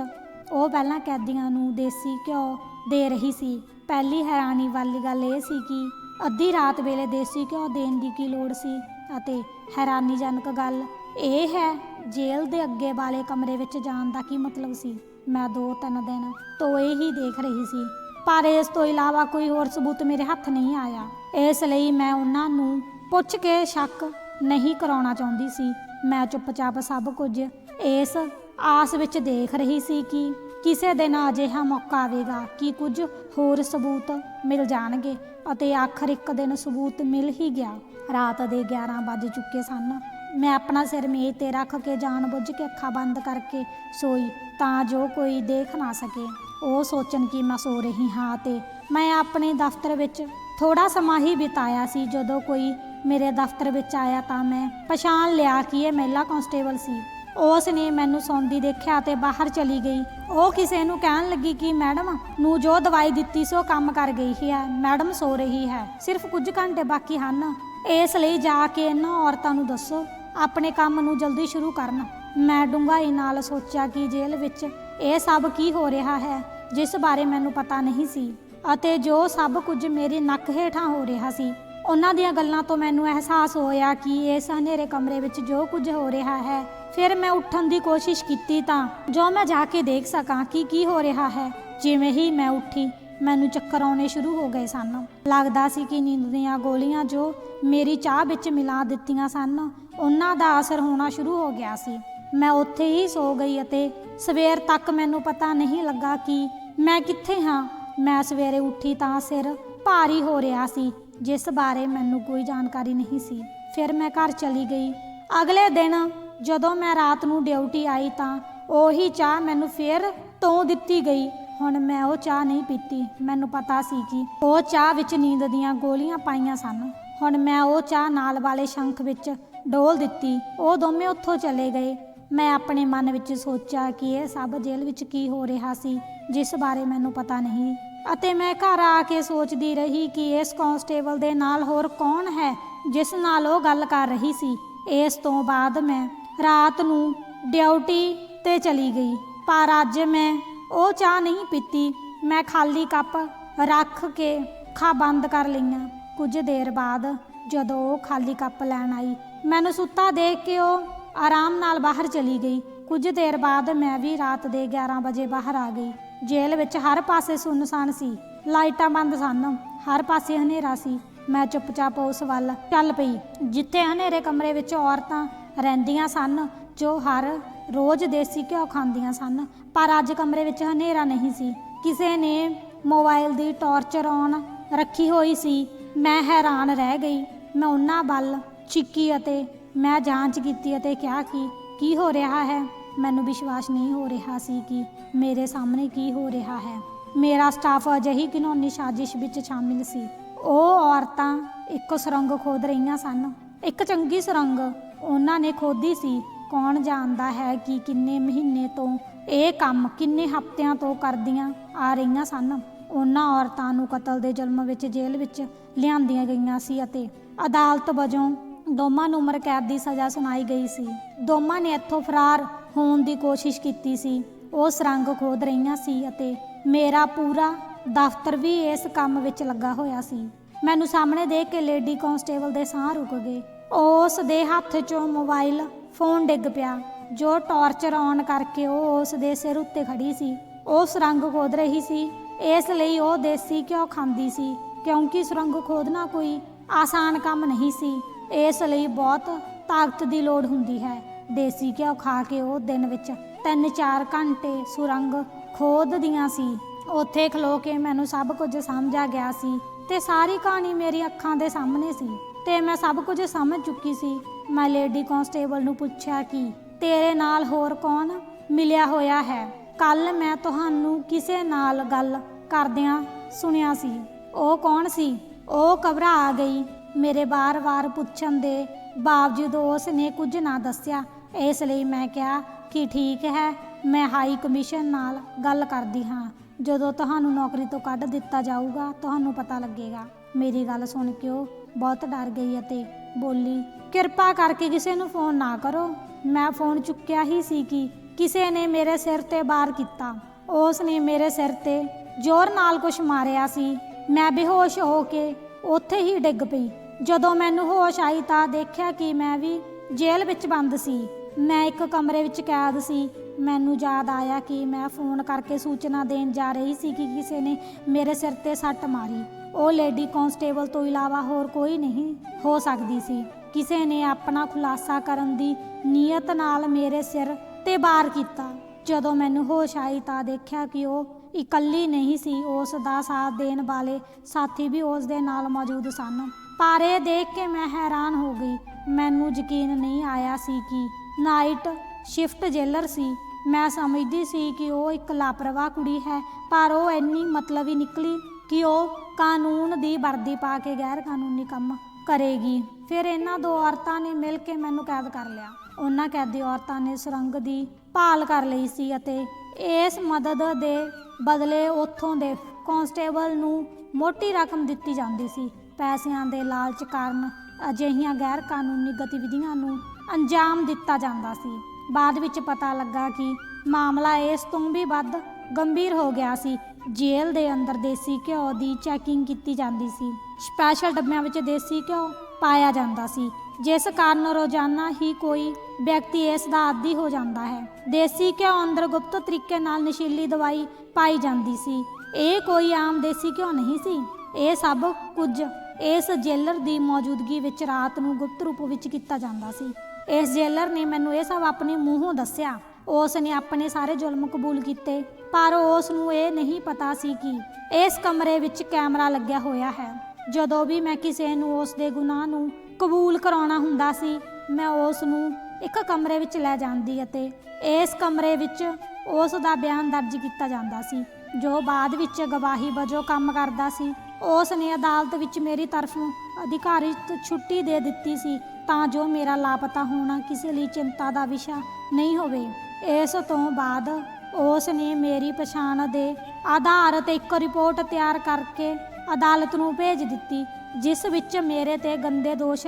ਉਹ ਪਹਿਲਾਂ ਕੈਦੀਆਂ ਨੂੰ ਦੇਸੀ ਘਿਓ ਦੇ ਰਹੀ ਸੀ। ਪਹਿਲੀ ਹੈਰਾਨੀ ਵਾਲੀ ਗੱਲ ਇਹ ਸੀ ਕਿ ਅੱਧੀ ਰਾਤ ਵੇਲੇ ਦੇਸੀ ਘਿਓ ਦੇਣ ਦੀ ਕੀ ਲੋੜ ਸੀ? ਅਤੇ ਹੈਰਾਨੀਜਨਕ ਗੱਲ ਇਹ ਹੈ, ਜੇਲ੍ਹ ਦੇ ਅੱਗੇ ਵਾਲੇ ਕਮਰੇ ਵਿੱਚ ਜਾਣ ਦਾ ਕੀ ਮਤਲਬ ਸੀ? ਮੈਂ ਦੋ ਤਿੰਨ ਦਿਨ ਤੋਂ ਇਹ ਹੀ ਦੇਖ ਰਹੀ ਸੀ, ਪਰ ਇਸ ਤੋਂ ਇਲਾਵਾ ਕੋਈ ਹੋਰ ਸਬੂਤ ਮੇਰੇ ਹੱਥ ਨਹੀਂ ਆਇਆ। ਇਸ ਲਈ ਮੈਂ ਉਹਨਾਂ ਨੂੰ ਪੁੱਛ ਕੇ ਸ਼ੱਕ ਨਹੀਂ ਕਰਾਉਣਾ ਚਾਹੁੰਦੀ ਸੀ। ਮੈਂ ਚੁੱਪਚਾਪ ਸਭ ਕੁਝ ਇਸ ਆਸ ਵਿੱਚ ਦੇਖ ਰਹੀ ਸੀ ਕਿ ਕਿਸੇ ਦਿਨ ਅਜਿਹਾ ਮੌਕਾ ਆਵੇਗਾ ਕਿ ਕੁਝ ਹੋਰ ਸਬੂਤ ਮਿਲ ਜਾਣਗੇ ਅਤੇ ਆਖਰ ਇੱਕ ਦਿਨ ਸਬੂਤ ਮਿਲ ਹੀ ਗਿਆ। ਰਾਤ ਦੇ 11 ਵੱਜ ਚੁੱਕੇ ਸਨ। ਮੈਂ ਆਪਣਾ ਸਿਰ ਮੇਜ਼ ਤੇ ਰੱਖ ਕੇ ਜਾਣਬੁੱਝ ਕੇ ਅੱਖਾਂ ਬੰਦ ਕਰਕੇ ਸੋਈ ਤਾਂ ਜੋ ਕੋਈ ਦੇਖ ਨਾ ਸਕੇ। ਉਹ ਸੋਚਣ ਕਿ ਮੈਂ ਸੋ ਰਹੀ ਹਾਂ ਤੇ ਮੈਂ ਆਪਣੇ ਦਫ਼ਤਰ ਵਿੱਚ ਥੋੜਾ ਸਮਾਂ ਹੀ ਬਿਤਾਇਆ ਸੀ। ਜਦੋਂ ਕੋਈ ਮੇਰੇ ਦਫ਼ਤਰ ਵਿੱਚ ਆਇਆ ਤਾਂ ਮੈਂ ਪਛਾਣ ਲਿਆ ਕਿ ਇਹ ਮਹਿਲਾ ਕਾਂਸਟੇਬਲ ਸੀ। ਉਸ ਨੇ ਮੈਨੂੰ ਸੌਂਦੀ ਦੇਖਿਆ ਤੇ ਬਾਹਰ ਚਲੀ ਗਈ। ਉਹ ਕਿਸੇ ਨੂੰ ਕਹਿਣ ਲੱਗੀ ਕਿ, ਮੈਡਮ, ਨੂੰ ਜੋ ਦਵਾਈ ਦਿੱਤੀ ਸੀ, ਉਹ ਕੰਮ ਕਰ ਗਈ ਹੈ ਮੈਡਮ ਸੋ ਰਹੀ ਹੈ। ਸਿਰਫ ਕੁਝ ਘੰਟੇ ਬਾਕੀ ਹਨ। ਇਸ ਲਈ ਜਾ ਕੇ ਇਹਨਾਂ ਔਰਤਾਂ ਨੂੰ ਦੱਸੋ, ਆਪਣੇ ਕੰਮ ਨੂੰ ਜਲਦੀ ਸ਼ੁਰੂ ਕਰਨ। ਮੈਂ ਡੂੰਘਾਈ ਨਾਲ ਸੋਚਿਆ ਕਿ ਜੇਲ੍ਹ ਵਿੱਚ ਇਹ ਸਭ ਕੀ ਹੋ ਰਿਹਾ ਹੈ, ਜਿਸ ਬਾਰੇ ਮੈਨੂੰ ਪਤਾ ਨਹੀਂ ਸੀ। ਅਤੇ ਜੋ ਸਭ ਕੁਝ ਮੇਰੇ ਨੱਕ ਹੇਠਾਂ ਹੋ ਰਿਹਾ ਸੀ, ਉਹਨਾਂ ਦੀਆਂ ਗੱਲਾਂ ਤੋਂ ਮੈਨੂੰ ਅਹਿਸਾਸ ਹੋਇਆ ਕਿ ਇਸ ਹਨੇਰੇ ਕਮਰੇ ਵਿੱਚ ਜੋ ਕੁਝ ਹੋ ਰਿਹਾ ਹੈ ਫਿਰ ਮੈਂ ਉੱਠਣ ਦੀ ਕੋਸ਼ਿਸ਼ ਕੀਤੀ ਤਾਂ ਜੋ ਮੈਂ ਜਾ ਕੇ ਦੇਖ ਸਕਾਂ ਕਿ ਕੀ ਹੋ ਰਿਹਾ ਹੈ। ਜਿਵੇਂ ਹੀ ਮੈਂ ਉੱਠੀ, ਮੈਨੂੰ ਚੱਕਰ ਆਉਣੇ ਸ਼ੁਰੂ ਹੋ ਗਏ ਸਨ। ਲੱਗਦਾ ਸੀ ਕਿ ਨੀਂਦ ਦੀਆਂ ਗੋਲੀਆਂ ਜੋ ਮੇਰੀ ਚਾਹ ਵਿੱਚ ਮਿਲਾ ਦਿੱਤੀਆਂ ਸਨ, ਉਹਨਾਂ ਦਾ ਅਸਰ ਹੋਣਾ ਸ਼ੁਰੂ ਹੋ ਗਿਆ ਸੀ। ਮੈਂ ਉੱਥੇ ਹੀ ਸੋ ਗਈ ਅਤੇ ਸਵੇਰ ਤੱਕ ਮੈਨੂੰ ਪਤਾ ਨਹੀਂ ਲੱਗਾ ਕਿ ਮੈਂ ਕਿੱਥੇ ਹਾਂ। ਮੈਂ ਸਵੇਰੇ ਉੱਠੀ ਤਾਂ ਸਿਰ ਭਾਰੀ ਹੋ ਰਿਹਾ ਸੀ, ਜਿਸ ਬਾਰੇ ਮੈਨੂੰ ਕੋਈ ਜਾਣਕਾਰੀ ਨਹੀਂ ਸੀ। ਫਿਰ ਮੈਂ ਘਰ ਚਲੀ ਗਈ। ਅਗਲੇ ਦਿਨ ਜਦੋਂ ਮੈਂ ਰਾਤ ਨੂੰ ਡਿਊਟੀ ਆਈ ਤਾਂ ਉਹੀ ਚਾਹ ਮੈਨੂੰ ਫੇਰ ਤੋਂ ਦਿੱਤੀ ਗਈ। ਹੁਣ ਮੈਂ ਉਹ ਚਾਹ ਨਹੀਂ ਪੀਤੀ। ਮੈਨੂੰ ਪਤਾ ਸੀ ਕਿ ਉਹ ਚਾਹ ਵਿੱਚ ਨੀਂਦ ਦੀਆਂ ਗੋਲੀਆਂ ਪਾਈਆਂ ਸਨ। ਹੁਣ ਮੈਂ ਉਹ ਚਾਹ ਨਾਲ ਵਾਲੇ ਸ਼ੰਖ ਵਿੱਚ ਡੋਲ ਦਿੱਤੀ। ਉਹ ਦੋਵੇਂ ਉੱਥੋਂ ਚਲੇ ਗਏ। ਮੈਂ ਆਪਣੇ ਮਨ ਵਿੱਚ ਸੋਚਿਆ ਕਿ ਇਹ ਸਭ ਜੇਲ੍ਹ ਵਿੱਚ ਕੀ ਹੋ ਰਿਹਾ ਸੀ, ਜਿਸ ਬਾਰੇ ਮੈਨੂੰ ਪਤਾ ਨਹੀਂ। ਅਤੇ ਮੈਂ ਘਰ ਆ ਕੇ ਸੋਚਦੀ ਰਹੀ ਕਿ ਇਸ ਕਾਂਸਟੇਬਲ ਦੇ ਨਾਲ ਹੋਰ ਕੌਣ ਹੈ, ਜਿਸ ਨਾਲ ਉਹ ਗੱਲ ਕਰ ਰਹੀ ਸੀ। ਇਸ ਤੋਂ ਬਾਅਦ ਮੈਂ ਰਾਤ ਨੂੰ ਡਿਊਟੀ ਤੇ ਚਲੀ ਗਈ। ਪਰ ਅੱਜ ਮੈਂ ਉਹ ਚਾਹ ਨਹੀਂ ਪੀਤੀ। ਮੈਂ ਖਾਲੀ ਕੱਪ ਰੱਖ ਕੇ ਅੱਖਾਂ ਬੰਦ ਕਰ ਲਈਆਂ। ਕੁਝ ਦੇਰ ਬਾਅਦ ਜਦੋਂ ਉਹ ਖਾਲੀ ਕੱਪ ਲੈਣ ਆਈ, ਮੈਨੂੰ ਸੁੱਤਾ ਦੇਖ ਕੇ ਉਹ ਆਰਾਮ ਨਾਲ ਬਾਹਰ ਚਲੀ ਗਈ। ਕੁਝ ਦੇਰ ਬਾਅਦ ਮੈਂ ਵੀ ਰਾਤ ਦੇ 11 ਵਜੇ ਬਾਹਰ ਆ ਗਈ। ਜੇਲ੍ਹ ਵਿੱਚ ਹਰ ਪਾਸੇ ਸੁੰਨਸਾਨ ਸੀ। ਲਾਈਟਾਂ ਬੰਦ ਸਨ। ਹਰ ਪਾਸੇ ਹਨੇਰਾ ਸੀ। ਮੈਂ ਚੁੱਪਚਾਪ ਉਸ ਵੱਲ ਚੱਲ ਪਈ, ਜਿੱਥੇ ਹਨੇਰੇ ਕਮਰੇ ਵਿੱਚ ਔਰਤਾਂ ਰਹਿੰਦੀਆਂ ਸਨ, ਜੋ ਹਰ ਰੋਜ਼ ਦੇਸੀ ਘਿਓ ਖਾਂਦੀਆਂ ਸਨ। ਪਰ ਅੱਜ ਕਮਰੇ ਵਿੱਚ ਹਨੇਰਾ ਨਹੀਂ ਸੀ। ਕਿਸੇ ਨੇ ਮੋਬਾਈਲ ਦੀ ਟਾਰਚ ਔਨ ਰੱਖੀ ਹੋਈ ਸੀ। ਮੈਂ ਹੈਰਾਨ ਰਹਿ ਗਈ। ਮੈਂ ਉਹਨਾਂ ਵੱਲ ਚਿੱਕੀ ਅਤੇ ਮੈਂ ਜਾਂਚ ਕੀਤੀ ਅਤੇ ਕਿਹਾ ਕਿ ਕੀ ਹੋ ਰਿਹਾ ਹੈ? ਮੈਨੂੰ ਵਿਸ਼ਵਾਸ ਨਹੀਂ ਹੋ ਰਿਹਾ ਸੀ ਕਿ ਮੇਰੇ ਸਾਹਮਣੇ ਕੀ ਹੋ ਰਿਹਾ ਹੈ। ਮੇਰਾ ਸਟਾਫ ਅਜਿਹੀ ਘਿਨੌਨੀ ਸਾਜ਼ਿਸ਼ ਵਿੱਚ ਸ਼ਾਮਿਲ ਸੀ। ਉਹ ਔਰਤਾਂ ਇੱਕ ਸੁਰੰਗ ਖੋਦ ਰਹੀਆਂ ਸਨ। ਇੱਕ ਚੰਗੀ ਸੁਰੰਗ ਉਹਨਾਂ ਨੇ ਖੋਦੀ ਸੀ, ਕੌਣ ਜਾਣਦਾ ਹੈ ਕਿ ਕਿੰਨੇ ਮਹੀਨੇ ਤੋਂ ਇਹ ਕੰਮ ਕਿੰਨੇ ਹਫ਼ਤਿਆਂ ਤੋਂ ਕਰਦੀਆਂ ਆ ਰਹੀਆਂ ਸਨ। ਉਹਨਾਂ ਔਰਤਾਂ ਨੂੰ ਕਤਲ ਦੇ ਜ਼ੁਲਮ ਵਿੱਚ ਜੇਲ੍ਹ ਵਿੱਚ ਲਿਆਂਦੀਆਂ ਗਈਆਂ ਸੀ ਅਤੇ ਅਦਾਲਤ ਵਜੋਂ ਦੋਵਾਂ ਨੂੰ ਉਮਰ ਕੈਦ ਦੀ ਸਜ਼ਾ ਸੁਣਾਈ ਗਈ ਸੀ। ਦੋਵਾਂ ਨੇ ਇੱਥੋਂ ਫਰਾਰ ਹੋਣ ਦੀ ਕੋਸ਼ਿਸ਼ ਕੀਤੀ ਸੀ। ਉਹ ਸਰੰਗ ਖੋਦ ਰਹੀਆਂ ਸੀ ਅਤੇ ਮੇਰਾ ਪੂਰਾ ਦਫ਼ਤਰ ਵੀ ਇਸ ਕੰਮ ਵਿੱਚ ਲੱਗਾ ਹੋਇਆ ਸੀ। ਮੈਨੂੰ ਸਾਹਮਣੇ ਦੇਖ ਕੇ ਲੇਡੀ ਕਾਂਸਟੇਬਲ ਦੇ ਸਾਹ ਰੁਕ ਗਏ। ਉਸ ਦੇ ਹੱਥ 'ਚੋਂ ਮੋਬਾਈਲ ਫੋਨ ਡਿੱਗ ਪਿਆ। ਜੋ ਟਾਰਚਰ ਔਨ ਕਰਕੇ ਉਹ ਉਸ ਦੇ ਸਿਰ ਉੱਤੇ ਖੜੀ ਸੀ। ਉਹ ਸੁਰੰਗ ਖੋਦ ਰਹੀ ਸੀ। ਇਸ ਲਈ ਉਹ ਦੇਸੀ ਘਿਓ ਖਾਂਦੀ ਸੀ। ਕਿਉਂਕਿ ਸੁਰੰਗ ਖੋਦਣਾ ਕੋਈ ਆਸਾਨ ਕੰਮ ਨਹੀਂ ਸੀ। ਇਸ ਲਈ ਬਹੁਤ ਤਾਕਤ ਦੀ ਲੋੜ ਹੁੰਦੀ ਹੈ। ਦੇਸੀ ਘਿਓ ਖਾ ਕੇ ਉਹ ਦਿਨ ਵਿੱਚ 3-4 ਘੰਟੇ ਸੁਰੰਗ ਖੋਦਦੀਆਂ ਸੀ। ਉੱਥੇ ਖਲੋ ਕੇ ਮੈਨੂੰ ਸਭ ਕੁਝ ਸਮਝ ਆ ਗਿਆ ਸੀ ਤੇ ਸਾਰੀ ਕਹਾਣੀ ਮੇਰੀ ਅੱਖਾਂ ਦੇ ਸਾਹਮਣੇ ਸੀ। ਤੇ ਮੈਂ ਸਭ ਕੁਝ ਸਮਝ ਚੁੱਕੀ ਸੀ। ਮੈਂ ਲੇਡੀ ਕਾਂਸਟੇਬਲ ਨੂੰ ਪੁੱਛਿਆ ਕਿ ਤੇਰੇ ਨਾਲ ਹੋਰ ਕੌਣ ਮਿਲਿਆ ਹੋਇਆ ਹੈ? ਕੱਲ ਮੈਂ ਤੁਹਾਨੂੰ ਕਿਸੇ ਨਾਲ ਗੱਲ ਕਰਦਿਆਂ ਸੁਣਿਆ ਸੀ। ਉਹ ਕੌਣ ਸੀ? ਉਹ ਘਬਰਾ ਗਈ। ਮੇਰੇ ਬਾਰ-ਬਾਰ ਪੁੱਛਣ ਦੇ ਬਾਵਜੂਦ ਉਸ ਨੇ ਕੁਝ ਨਾ ਦੱਸਿਆ। ਇਸ ਲਈ ਮੈਂ ਕਿਹਾ ਕਿ ਠੀਕ ਹੈ, ਮੈਂ ਹਾਈ ਕਮਿਸ਼ਨ ਨਾਲ ਗੱਲ ਕਰਦੀ ਹਾਂ। ਜਦੋਂ ਤੁਹਾਨੂੰ ਨੌਕਰੀ ਤੋਂ ਕੱਢ ਦਿੱਤਾ ਜਾਊਗਾ, ਤੁਹਾਨੂੰ ਪਤਾ ਲੱਗੇਗਾ। ਮੇਰੀ ਗੱਲ ਸੁਣ ਕੇ ਉਹ ਬਹੁਤ ਡਰ ਗਈ ਅਤੇ ਬੋਲੀ, ਕਿਰਪਾ ਕਰਕੇ ਕਿਸੇ ਨੂੰ ਫੋਨ ਨਾ ਕਰੋ। ਮੈਂ ਫੋਨ ਚੁੱਕਿਆ ਹੀ ਸੀ ਕਿ ਕਿਸੇ ਨੇ ਮੇਰੇ ਸਿਰ ਤੇ ਵਾਰ ਕੀਤਾ। ਉਸ ਨੇ ਮੇਰੇ ਸਿਰ ਤੇ ਜ਼ੋਰ ਨਾਲ ਕੁਝ ਮਾਰਿਆ ਸੀ। ਮੈਂ ਬੇਹੋਸ਼ ਹੋ ਕੇ ਉੱਥੇ ਹੀ ਡਿੱਗ ਪਈ। ਜਦੋਂ ਮੈਨੂੰ ਹੋਸ਼ ਆਈ ਤਾਂ ਦੇਖਿਆ ਕਿ ਮੈਂ ਵੀ ਜੇਲ੍ਹ ਵਿੱਚ ਬੰਦ ਸੀ। ਮੈਂ ਇੱਕ ਕਮਰੇ ਵਿੱਚ ਕੈਦ ਸੀ। ਮੈਨੂੰ ਯਾਦ ਆਇਆ ਕਿ ਮੈਂ ਫੋਨ ਕਰਕੇ ਸੂਚਨਾ ਦੇਣ ਜਾ ਰਹੀ ਸੀ ਕਿ ਕਿਸੇ ਨੇ ਮੇਰੇ ਸਿਰ ਤੇ ਸੱਟ ਮਾਰੀ। ਉਹ ਲੇਡੀ ਕਾਂਸਟੇਬਲ ਤੋਂ ਇਲਾਵਾ ਹੋਰ ਕੋਈ ਨਹੀਂ ਹੋ ਸਕਦੀ ਸੀ। ਕਿਸੇ ਨੇ ਆਪਣਾ ਖੁਲਾਸਾ ਕਰਨ ਦੀ ਨੀਅਤ ਨਾਲ ਮੇਰੇ ਸਿਰ ਤੇ ਵਾਰ ਕੀਤਾ। ਜਦੋਂ ਮੈਨੂੰ ਹੋਸ਼ ਆਈ ਤਾਂ ਦੇਖਿਆ ਕਿ ਉਹ ਇਕੱਲੀ ਨਹੀਂ ਸੀ, ਉਸ ਦਾ ਸਾਥ ਦੇਣ ਵਾਲੇ ਸਾਥੀ ਵੀ ਉਸ ਦੇ ਨਾਲ ਮੌਜੂਦ ਸਨ। ਪਰ ਇਹ ਦੇਖ ਕੇ ਮੈਂ ਹੈਰਾਨ ਹੋ ਗਈ। ਮੈਨੂੰ ਯਕੀਨ ਨਹੀਂ ਆਇਆ ਸੀ ਕਿ ਨਾਈਟ ਸ਼ਿਫਟ ਜੇਲਰ ਸੀ। ਮੈਂ ਸਮਝਦੀ ਸੀ ਕਿ ਉਹ ਇੱਕ ਲਾਪਰਵਾਹ ਕੁੜੀ ਹੈ, ਪਰ ਉਹ ਇੰਨੀ ਮਤਲਬੀ ਨਿਕਲੀ ਕਿ ਉਹ ਕਾਨੂੰਨ ਦੀ ਵਰਦੀ ਪਾ ਕੇ ਗੈਰ ਕਾਨੂੰਨੀ ਕੰਮ ਕਰੇਗੀ। ਫਿਰ ਇਹਨਾਂ ਦੋ ਔਰਤਾਂ ਨੇ ਮਿਲ ਕੇ ਮੈਨੂੰ ਕੈਦ ਕਰ ਲਿਆ। ਉਹਨਾਂ ਕੈਦੀ ਔਰਤਾਂ ਨੇ ਸੁਰੰਗ ਦੀ ਭਾਲ ਕਰ ਲਈ ਸੀ ਅਤੇ ਇਸ ਮਦਦ ਦੇ ਬਦਲੇ ਉੱਥੋਂ ਦੇ ਕਾਂਸਟੇਬਲ ਨੂੰ ਮੋਟੀ ਰਕਮ ਦਿੱਤੀ ਜਾਂਦੀ ਸੀ। ਪੈਸਿਆਂ ਦੇ ਲਾਲਚ ਕਾਰਨ ਅਜਿਹੀਆਂ ਗੈਰ ਕਾਨੂੰਨੀ ਗਤੀਵਿਧੀਆਂ ਨੂੰ ਅੰਜਾਮ ਦਿੱਤਾ ਜਾਂਦਾ ਸੀ। ਬਾਅਦ ਵਿੱਚ ਪਤਾ ਲੱਗਾ ਕਿ ਮਾਮਲਾ ਇਸ ਤੋਂ ਵੀ ਵੱਧ ਗੰਭੀਰ ਹੋ ਗਿਆ ਸੀ। ਜੇਲ੍ਹ ਦੇ ਅੰਦਰ ਦੇਸੀ ਘਿਓ ਦੀ ਚੈਕਿੰਗ ਕੀਤੀ ਜਾਂਦੀ ਸੀ। ਸਪੈਸ਼ਲ ਡੱਬਿਆਂ ਵਿੱਚ ਦੇਸੀ ਘਿਓ ਪਾਇਆ ਜਾਂਦਾ ਸੀ। ਜਿਸ ਕਾਰਨ ਰੋਜ਼ਾਨਾ ਹੀ ਕੋਈ ਵਿਅਕਤੀ ਇਸ ਦਾ ਆਦੀ ਹੋ ਜਾਂਦਾ ਹੈ। ਦੇਸੀ ਘਿਓ ਅੰਦਰ ਗੁਪਤ ਤਰੀਕੇ ਨਾਲ ਨਸ਼ੀਲੀ ਦਵਾਈ ਪਾਈ ਜਾਂਦੀ ਸੀ। ਇਹ ਕੋਈ ਆਮ ਦੇਸੀ ਘਿਓ ਨਹੀਂ ਸੀ। ਇਹ ਸਭ ਕੁਝ ਇਸ ਜੇਲਰ ਦੀ ਮੌਜੂਦਗੀ ਵਿੱਚ ਰਾਤ ਨੂੰ ਗੁਪਤ ਰੂਪ ਵਿੱਚ ਕੀਤਾ ਜਾਂਦਾ ਸੀ। ਇਸ ਜੇਲਰ ਨੇ ਮੈਨੂੰ ਇਹ ਸਭ ਆਪਣੇ ਮੂੰਹੋਂ ਦੱਸਿਆ। ਉਸ ਨੇ ਆਪਣੇ ਸਾਰੇ ਜ਼ੁਲਮ ਕਬੂਲ ਕੀਤੇ। ਪਰ ਉਸ ਨੂੰ ਇਹ ਨਹੀਂ ਪਤਾ ਸੀ ਕਿ ਇਸ ਕਮਰੇ ਵਿੱਚ ਕੈਮਰਾ ਲੱਗਿਆ ਹੋਇਆ ਹੈ। ਜਦੋਂ ਵੀ ਮੈਂ ਕਿਸੇ ਨੂੰ ਉਸ ਦੇ ਗੁਨਾਹ ਨੂੰ ਕਬੂਲ ਕਰਾਉਣਾ ਹੁੰਦਾ ਸੀ, ਮੈਂ ਉਸ ਨੂੰ ਇੱਕ ਕਮਰੇ ਵਿੱਚ ਲੈ ਜਾਂਦੀ ਅਤੇ ਇਸ ਕਮਰੇ ਵਿੱਚ ਉਸ ਦਾ ਬਿਆਨ ਦਰਜ ਕੀਤਾ ਜਾਂਦਾ ਸੀ। ਜੋ ਬਾਅਦ ਵਿੱਚ ਗਵਾਹੀ ਵਜੋਂ ਕੰਮ ਕਰਦਾ ਸੀ ਉਸ ਨੇ ਅਦਾਲਤ ਵਿੱਚ ਮੇਰੀ ਤਰਫੋਂ ਅਧਿਕਾਰਿਤ ਛੁੱਟੀ ਦੇ ਦਿੱਤੀ ਸੀ ਤਾਂ ਜੋ ਮੇਰਾ ਲਾਪਤਾ ਹੋਣਾ ਕਿਸੇ ਲਈ ਚਿੰਤਾ ਦਾ ਵਿਸ਼ਾ ਨਹੀਂ ਹੋਵੇ। ਇਸ ਤੋਂ ਬਾਅਦ ਉਸ ਨੇ ਮੇਰੀ ਪਛਾਣ ਦੇ ਆਧਾਰ ਤੇ ਇੱਕ ਰਿਪੋਰਟ ਤਿਆਰ ਕਰਕੇ ਅਦਾਲਤ ਨੂੰ ਭੇਜ ਦਿੱਤੀ, ਜਿਸ ਵਿੱਚ ਮੇਰੇ ਤੇ ਗੰਦੇ ਦੋਸ਼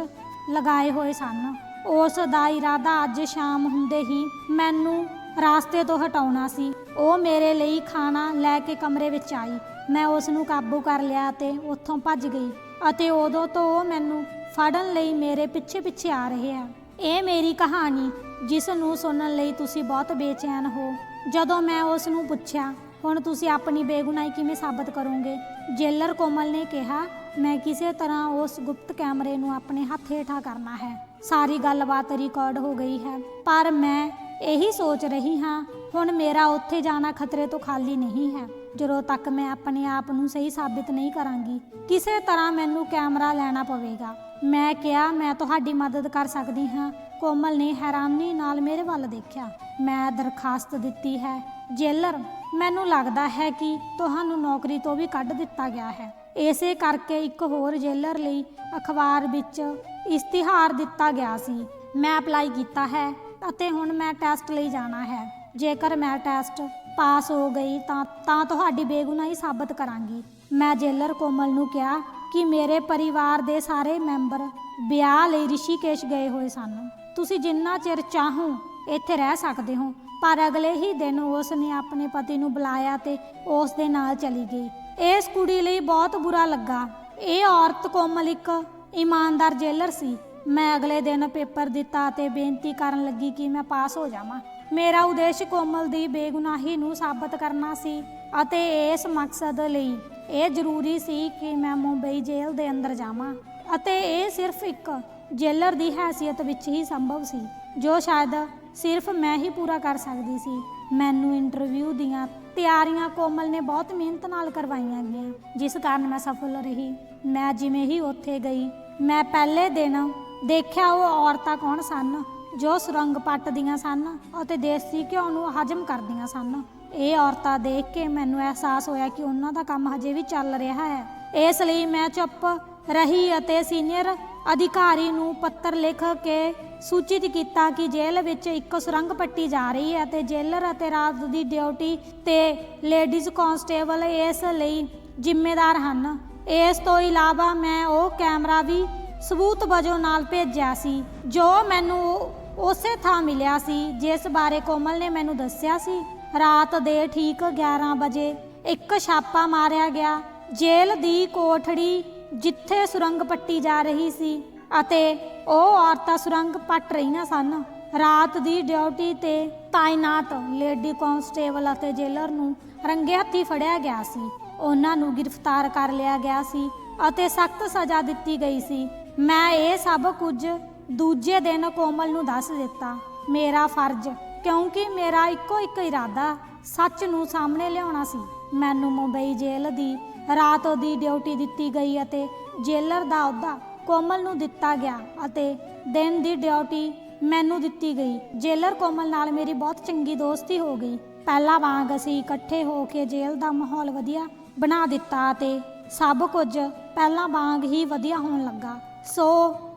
ਲਗਾਏ ਹੋਏ ਸਨ। ਉਸ ਦਾ ਇਰਾਦਾ ਅੱਜ ਸ਼ਾਮ ਹੁੰਦੇ ਹੀ ਮੈਨੂੰ ਰਾਸਤੇ ਤੋਂ ਹਟਾਉਣਾ ਸੀ। ਉਹ ਮੇਰੇ ਲਈ ਖਾਣਾ ਲੈ ਕੇ ਕਮਰੇ ਵਿੱਚ ਆਈ। ਮੈਂ ਉਸ ਨੂੰ ਕਾਬੂ ਕਰ ਲਿਆ ਤੇ ਉੱਥੋਂ ਭੱਜ ਗਈ ਅਤੇ ਉਦੋਂ ਤੋਂ ਉਹ ਮੈਨੂੰ ਫੜਨ ਲਈ ਮੇਰੇ ਪਿੱਛੇ ਪਿੱਛੇ ਆ ਰਹੇ ਆ। ਇਹ ਮੇਰੀ ਕਹਾਣੀ, ਜਿਸ ਨੂੰ ਸੁਣਨ ਲਈ ਤੁਸੀਂ ਬਹੁਤ ਬੇਚੈਨ ਹੋ। ਜਦੋਂ ਮੈਂ ਉਸ ਨੂੰ ਪੁੱਛਿਆ, ਹੁਣ ਤੁਸੀਂ ਆਪਣੀ ਬੇਗੁਨਾਹੀ ਕਿਵੇਂ ਸਾਬਤ ਕਰੋਗੇ? ਜੇਲਰ ਕੋਮਲ ਨੇ ਕਿਹਾ, ਮੈਂ ਕਿਸੇ ਤਰ੍ਹਾਂ ਉਸ ਗੁਪਤ ਕੈਮਰੇ ਨੂੰ ਆਪਣੇ ਹੱਥ ਹੇਠਾਂ ਕਰਨਾ ਹੈ। ਸਾਰੀ ਗੱਲਬਾਤ ਰਿਕਾਰਡ ਹੋ ਗਈ ਹੈ। ਪਰ ਮੈਂ ਇਹੀ ਸੋਚ ਰਹੀ ਹਾਂ, ਹੁਣ ਮੇਰਾ ਉੱਥੇ ਜਾਣਾ ਖਤਰੇ ਤੋਂ ਖਾਲੀ ਨਹੀਂ ਹੈ। ਜਦੋਂ ਤੱਕ ਮੈਂ ਆਪਣੇ ਆਪ ਨੂੰ ਸਹੀ ਸਾਬਿਤ ਨਹੀਂ ਕਰਾਂਗੀ, ਕਿਸੇ ਤਰ੍ਹਾਂ ਮੈਨੂੰ ਕੈਮਰਾ ਲੈਣਾ ਪਵੇਗਾ। ਮੈਂ ਕਿਹਾ, ਮੈਂ ਤੁਹਾਡੀ ਮਦਦ ਕਰ ਸਕਦੀ ਹਾਂ। ਕੋਮਲ ਨੇ ਹੈਰਾਨੀ ਨਾਲ ਮੇਰੇ ਵੱਲ ਦੇਖਿਆ। ਮੈਂ ਦਰਖਾਸਤ ਦਿੱਤੀ ਹੈ। ਜੇਲਰ, ਮੈਨੂੰ ਲੱਗਦਾ ਹੈ ਕਿ ਤੁਹਾਨੂੰ ਨੌਕਰੀ ਤੋਂ ਵੀ ਕੱਢ ਦਿੱਤਾ ਗਿਆ ਹੈ। ਇਸੇ ਕਰਕੇ ਇੱਕ ਹੋਰ ਜੇਲਰ ਲਈ ਅਖਬਾਰ ਵਿੱਚ ਇਸ਼ਤਿਹਾਰ ਦਿੱਤਾ ਗਿਆ ਸੀ। ਮੈਂ ਅਪਲਾਈ ਕੀਤਾ ਹੈ ਅਤੇ ਹੁਣ ਮੈਂ ਟੈਸਟ ਲਈ ਜਾਣਾ ਹੈ। ਜੇਕਰ ਮੈਂ ਟੈਸਟ ਪਾਸ ਹੋ ਗਈ ਤਾਂ ਤਾਂ ਤੁਹਾਡੀ ਬੇਗੁਨਾਹੀ ਸਾਬਤ ਕਰਾਂਗੀ। ਮੈਂ ਜੇਲਰ ਕੋਮਲ ਨੂੰ ਕਿਹਾ ਕਿ ਮੇਰੇ ਪਰਿਵਾਰ ਦੇ ਸਾਰੇ ਮੈਂਬਰ ਵਿਆਹ ਲਈ ਰਿਸ਼ੀਕੇਸ਼ ਗਏ ਹੋਏ ਸਨ। ਤੁਸੀਂ ਜਿੰਨਾ ਚਿਰ ਚਾਹੋ, ਇੱਥੇ ਰਹਿ ਸਕਦੇ ਹੋ। ਪਰ ਅਗਲੇ ਹੀ ਦਿਨ ਉਸ ਨੇ ਆਪਣੇ ਪਤੀ ਨੂੰ ਬੁਲਾਇਆ ਤੇ ਉਸ ਦੇ ਨਾਲ ਚਲੀ ਗਈ। ਇਸ ਕੁੜੀ ਲਈ ਬਹੁਤ ਬੁਰਾ ਲੱਗਾ। ਇਹ ਔਰਤ ਕੋਮਲ ਇੱਕ ਇਮਾਨਦਾਰ ਜੇਲਰ ਸੀ। ਮੈਂ ਅਗਲੇ ਦਿਨ ਪੇਪਰ ਦਿੱਤਾ ਤੇ ਬੇਨਤੀ ਕਰਨ ਲੱਗੀ ਕਿ ਮੈਂ ਪਾਸ ਹੋ ਜਾਵਾਂ। ਮੇਰਾ ਉਦੇਸ਼ ਕੋਮਲ ਦੀ ਬੇਗੁਨਾਹੀ ਨੂੰ ਸਾਬਤ ਕਰਨਾ ਸੀ ਅਤੇ ਇਸ ਮਕਸਦ ਲਈ ਇਹ ਜ਼ਰੂਰੀ ਸੀ ਕਿ ਮੈਂ ਮੁੰਬਈ ਜੇਲ੍ਹ ਦੇ ਅੰਦਰ ਜਾਵਾਂ ਅਤੇ ਇਹ ਸਿਰਫ ਇੱਕ ਜੇਲਰ ਦੀ ਹੈਸੀਅਤ ਵਿੱਚ ਹੀ ਸੰਭਵ ਸੀ, ਜੋ ਸ਼ਾਇਦ ਸਿਰਫ ਮੈਂ ਹੀ ਪੂਰਾ ਕਰ ਸਕਦੀ ਸੀ। ਮੈਨੂੰ ਇੰਟਰਵਿਊ ਦੀਆਂ ਤਿਆਰੀਆਂ ਕੋਮਲ ਨੇ ਬਹੁਤ ਮਿਹਨਤ ਨਾਲ ਕਰਵਾਈਆਂ ਗਈਆਂ, ਜਿਸ ਕਾਰਨ ਮੈਂ ਸਫਲ ਰਹੀ। ਮੈਂ ਜਿਵੇਂ ਹੀ ਉੱਥੇ ਗਈ, ਮੈਂ ਪਹਿਲੇ ਦਿਨ ਦੇਖਿਆ ਉਹ ਔਰਤਾਂ ਕੌਣ ਸਨ ਜੋ ਸੁਰੰਗ ਪੱਟਦੀਆਂ ਸਨ ਅਤੇ ਦੇਸੀ ਘਿਓ ਨੂੰ ਹਜਮ ਕਰਦੀਆਂ ਸਨ। ਇਹ ਔਰਤਾਂ ਦੇਖ ਕੇ ਮੈਨੂੰ ਅਹਿਸਾਸ ਹੋਇਆ ਕਿ ਉਹਨਾਂ ਦਾ ਕੰਮ ਹਜੇ ਵੀ ਚੱਲ ਰਿਹਾ ਹੈ। ਇਸ ਲਈ ਮੈਂ ਚੁੱਪ ਰਹੀ ਅਤੇ ਸੀਨੀਅਰ ਅਧਿਕਾਰੀ ਨੂੰ ਪੱਤਰ ਲਿਖ ਕੇ ਸੂਚਿਤ ਕੀਤਾ ਕਿ ਜੇਲ੍ਹ ਵਿੱਚ ਇੱਕ ਸੁਰੰਗ ਪੱਟੀ ਜਾ ਰਹੀ ਹੈ ਅਤੇ ਜੇਲਰ ਅਤੇ ਰਾਤ ਦੀ ਡਿਊਟੀ ਤੇ ਲੇਡੀਜ਼ ਕਾਂਸਟੇਬਲ ਇਸ ਲਈ ਜ਼ਿੰਮੇਦਾਰ ਹਨ। ਇਸ ਤੋਂ ਇਲਾਵਾ ਮੈਂ ਉਹ ਕੈਮਰਾ ਵੀ ਸਬੂਤ ਵਜੋਂ ਨਾਲ ਭੇਜਿਆ ਸੀ, ਜੋ ਮੈਨੂੰ ਉਸੇ ਥਾਂ ਮਿਲਿਆ ਸੀ, ਜਿਸ ਬਾਰੇ ਕੋਮਲ ਨੇ ਮੈਨੂੰ ਦੱਸਿਆ ਸੀ। ਰਾਤ ਦੇ ਠੀਕ 11 ਵਜੇ ਇੱਕ ਛਾਪਾ ਮਾਰਿਆ ਗਿਆ, ਜੇਲ੍ਹ ਦੀ ਕੋਠੜੀ ਜਿੱਥੇ ਸੁਰੰਗ ਪੱਟੀ ਜਾ ਰਹੀ ਸੀ ਅਤੇ ਉਹ ਔਰਤਾਂ ਸੁਰੰਗ ਪੱਟ ਰਹੀਆਂ ਸਨ। ਰਾਤ ਦੀ ਡਿਊਟੀ ਤੇ ਤਾਇਨਾਤ ਲੇਡੀ ਕਾਂਸਟੇਬਲ ਅਤੇ ਜੇਲਰ ਨੂੰ ਰੰਗੇ ਹੱਥੀ ਫੜਿਆ ਗਿਆ ਸੀ। ਉਹਨਾਂ ਨੂੰ ਗ੍ਰਿਫਤਾਰ ਕਰ ਲਿਆ ਗਿਆ ਸੀ ਅਤੇ ਸਖਤ ਸਜ਼ਾ ਦਿੱਤੀ ਗਈ ਸੀ। ਮੈਂ ਇਹ ਸਭ ਕੁਝ ਦੂਜੇ ਦਿਨ ਕੋਮਲ ਨੂੰ ਦੱਸ ਦਿੱਤਾ, ਮੇਰਾ ਫਰਜ਼, ਕਿਉਂਕਿ ਮੇਰਾ ਇੱਕੋ ਇੱਕ ਇਰਾਦਾ, ਸੱਚ ਨੂੰ ਸਾਹਮਣੇ ਲਿਆਉਣਾ ਸੀ। ਮੈਨੂੰ ਮੁੰਬਈ ਜੇਲ੍ਹ ਦੀ ਰਾਤ ਦੀ ਡਿਊਟੀ ਦਿੱਤੀ ਗਈ ਅਤੇ ਜੇਲਰ ਦਾ ਅਹੁਦਾ ਕੋਮਲ ਨੂੰ ਦਿੱਤਾ ਗਿਆ ਅਤੇ ਦਿਨ ਦੀ ਡਿਊਟੀ ਮੈਨੂੰ ਦਿੱਤੀ ਗਈ। ਜੇਲਰ ਕੋਮਲ ਨਾਲ ਮੇਰੀ ਬਹੁਤ ਚੰਗੀ ਦੋਸਤੀ ਹੋ ਗਈ। ਪਹਿਲਾਂ ਵਾਂਗ ਅਸੀਂ ਇਕੱਠੇ ਹੋ ਕੇ ਜੇਲ੍ਹ ਦਾ ਮਾਹੌਲ ਵਧੀਆ ਬਣਾ ਦਿੱਤਾ ਅਤੇ ਸਭ ਕੁਝ ਪਹਿਲਾਂ ਵਾਂਗ ਹੀ ਵਧੀਆ ਹੋਣ ਲੱਗਾ। ਸੋ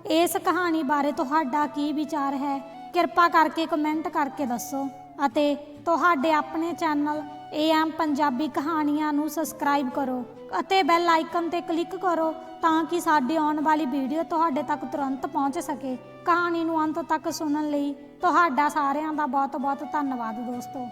ਇਸ ਕਹਾਣੀ ਬਾਰੇ ਤੁਹਾਡਾ ਕੀ ਵਿਚਾਰ ਹੈ? ਕਿਰਪਾ ਕਰਕੇ ਕਮੈਂਟ ਕਰਕੇ ਦੱਸੋ ਅਤੇ ਤੁਹਾਡੇ ਆਪਣੇ ਚੈਨਲ ਏਐਮ ਪੰਜਾਬੀ ਕਹਾਣੀਆਂ ਨੂੰ ਸਬਸਕ੍ਰਾਈਬ ਕਰੋ ਅਤੇ ਬੈਲ ਆਈਕਨ ਤੇ ਕਲਿੱਕ ਕਰੋ ਤਾਂ ਕਿ ਸਾਡੀ ਆਉਣ ਵਾਲੀ ਵੀਡੀਓ ਤੁਹਾਡੇ ਤੱਕ ਤੁਰੰਤ ਪਹੁੰਚ ਸਕੇ। ਕਹਾਣੀ ਨੂੰ ਅੰਤ ਤੱਕ ਸੁਣਨ ਲਈ ਤੁਹਾਡਾ ਸਾਰਿਆਂ ਦਾ ਬਹੁਤ ਬਹੁਤ ਧੰਨਵਾਦ ਦੋਸਤੋ।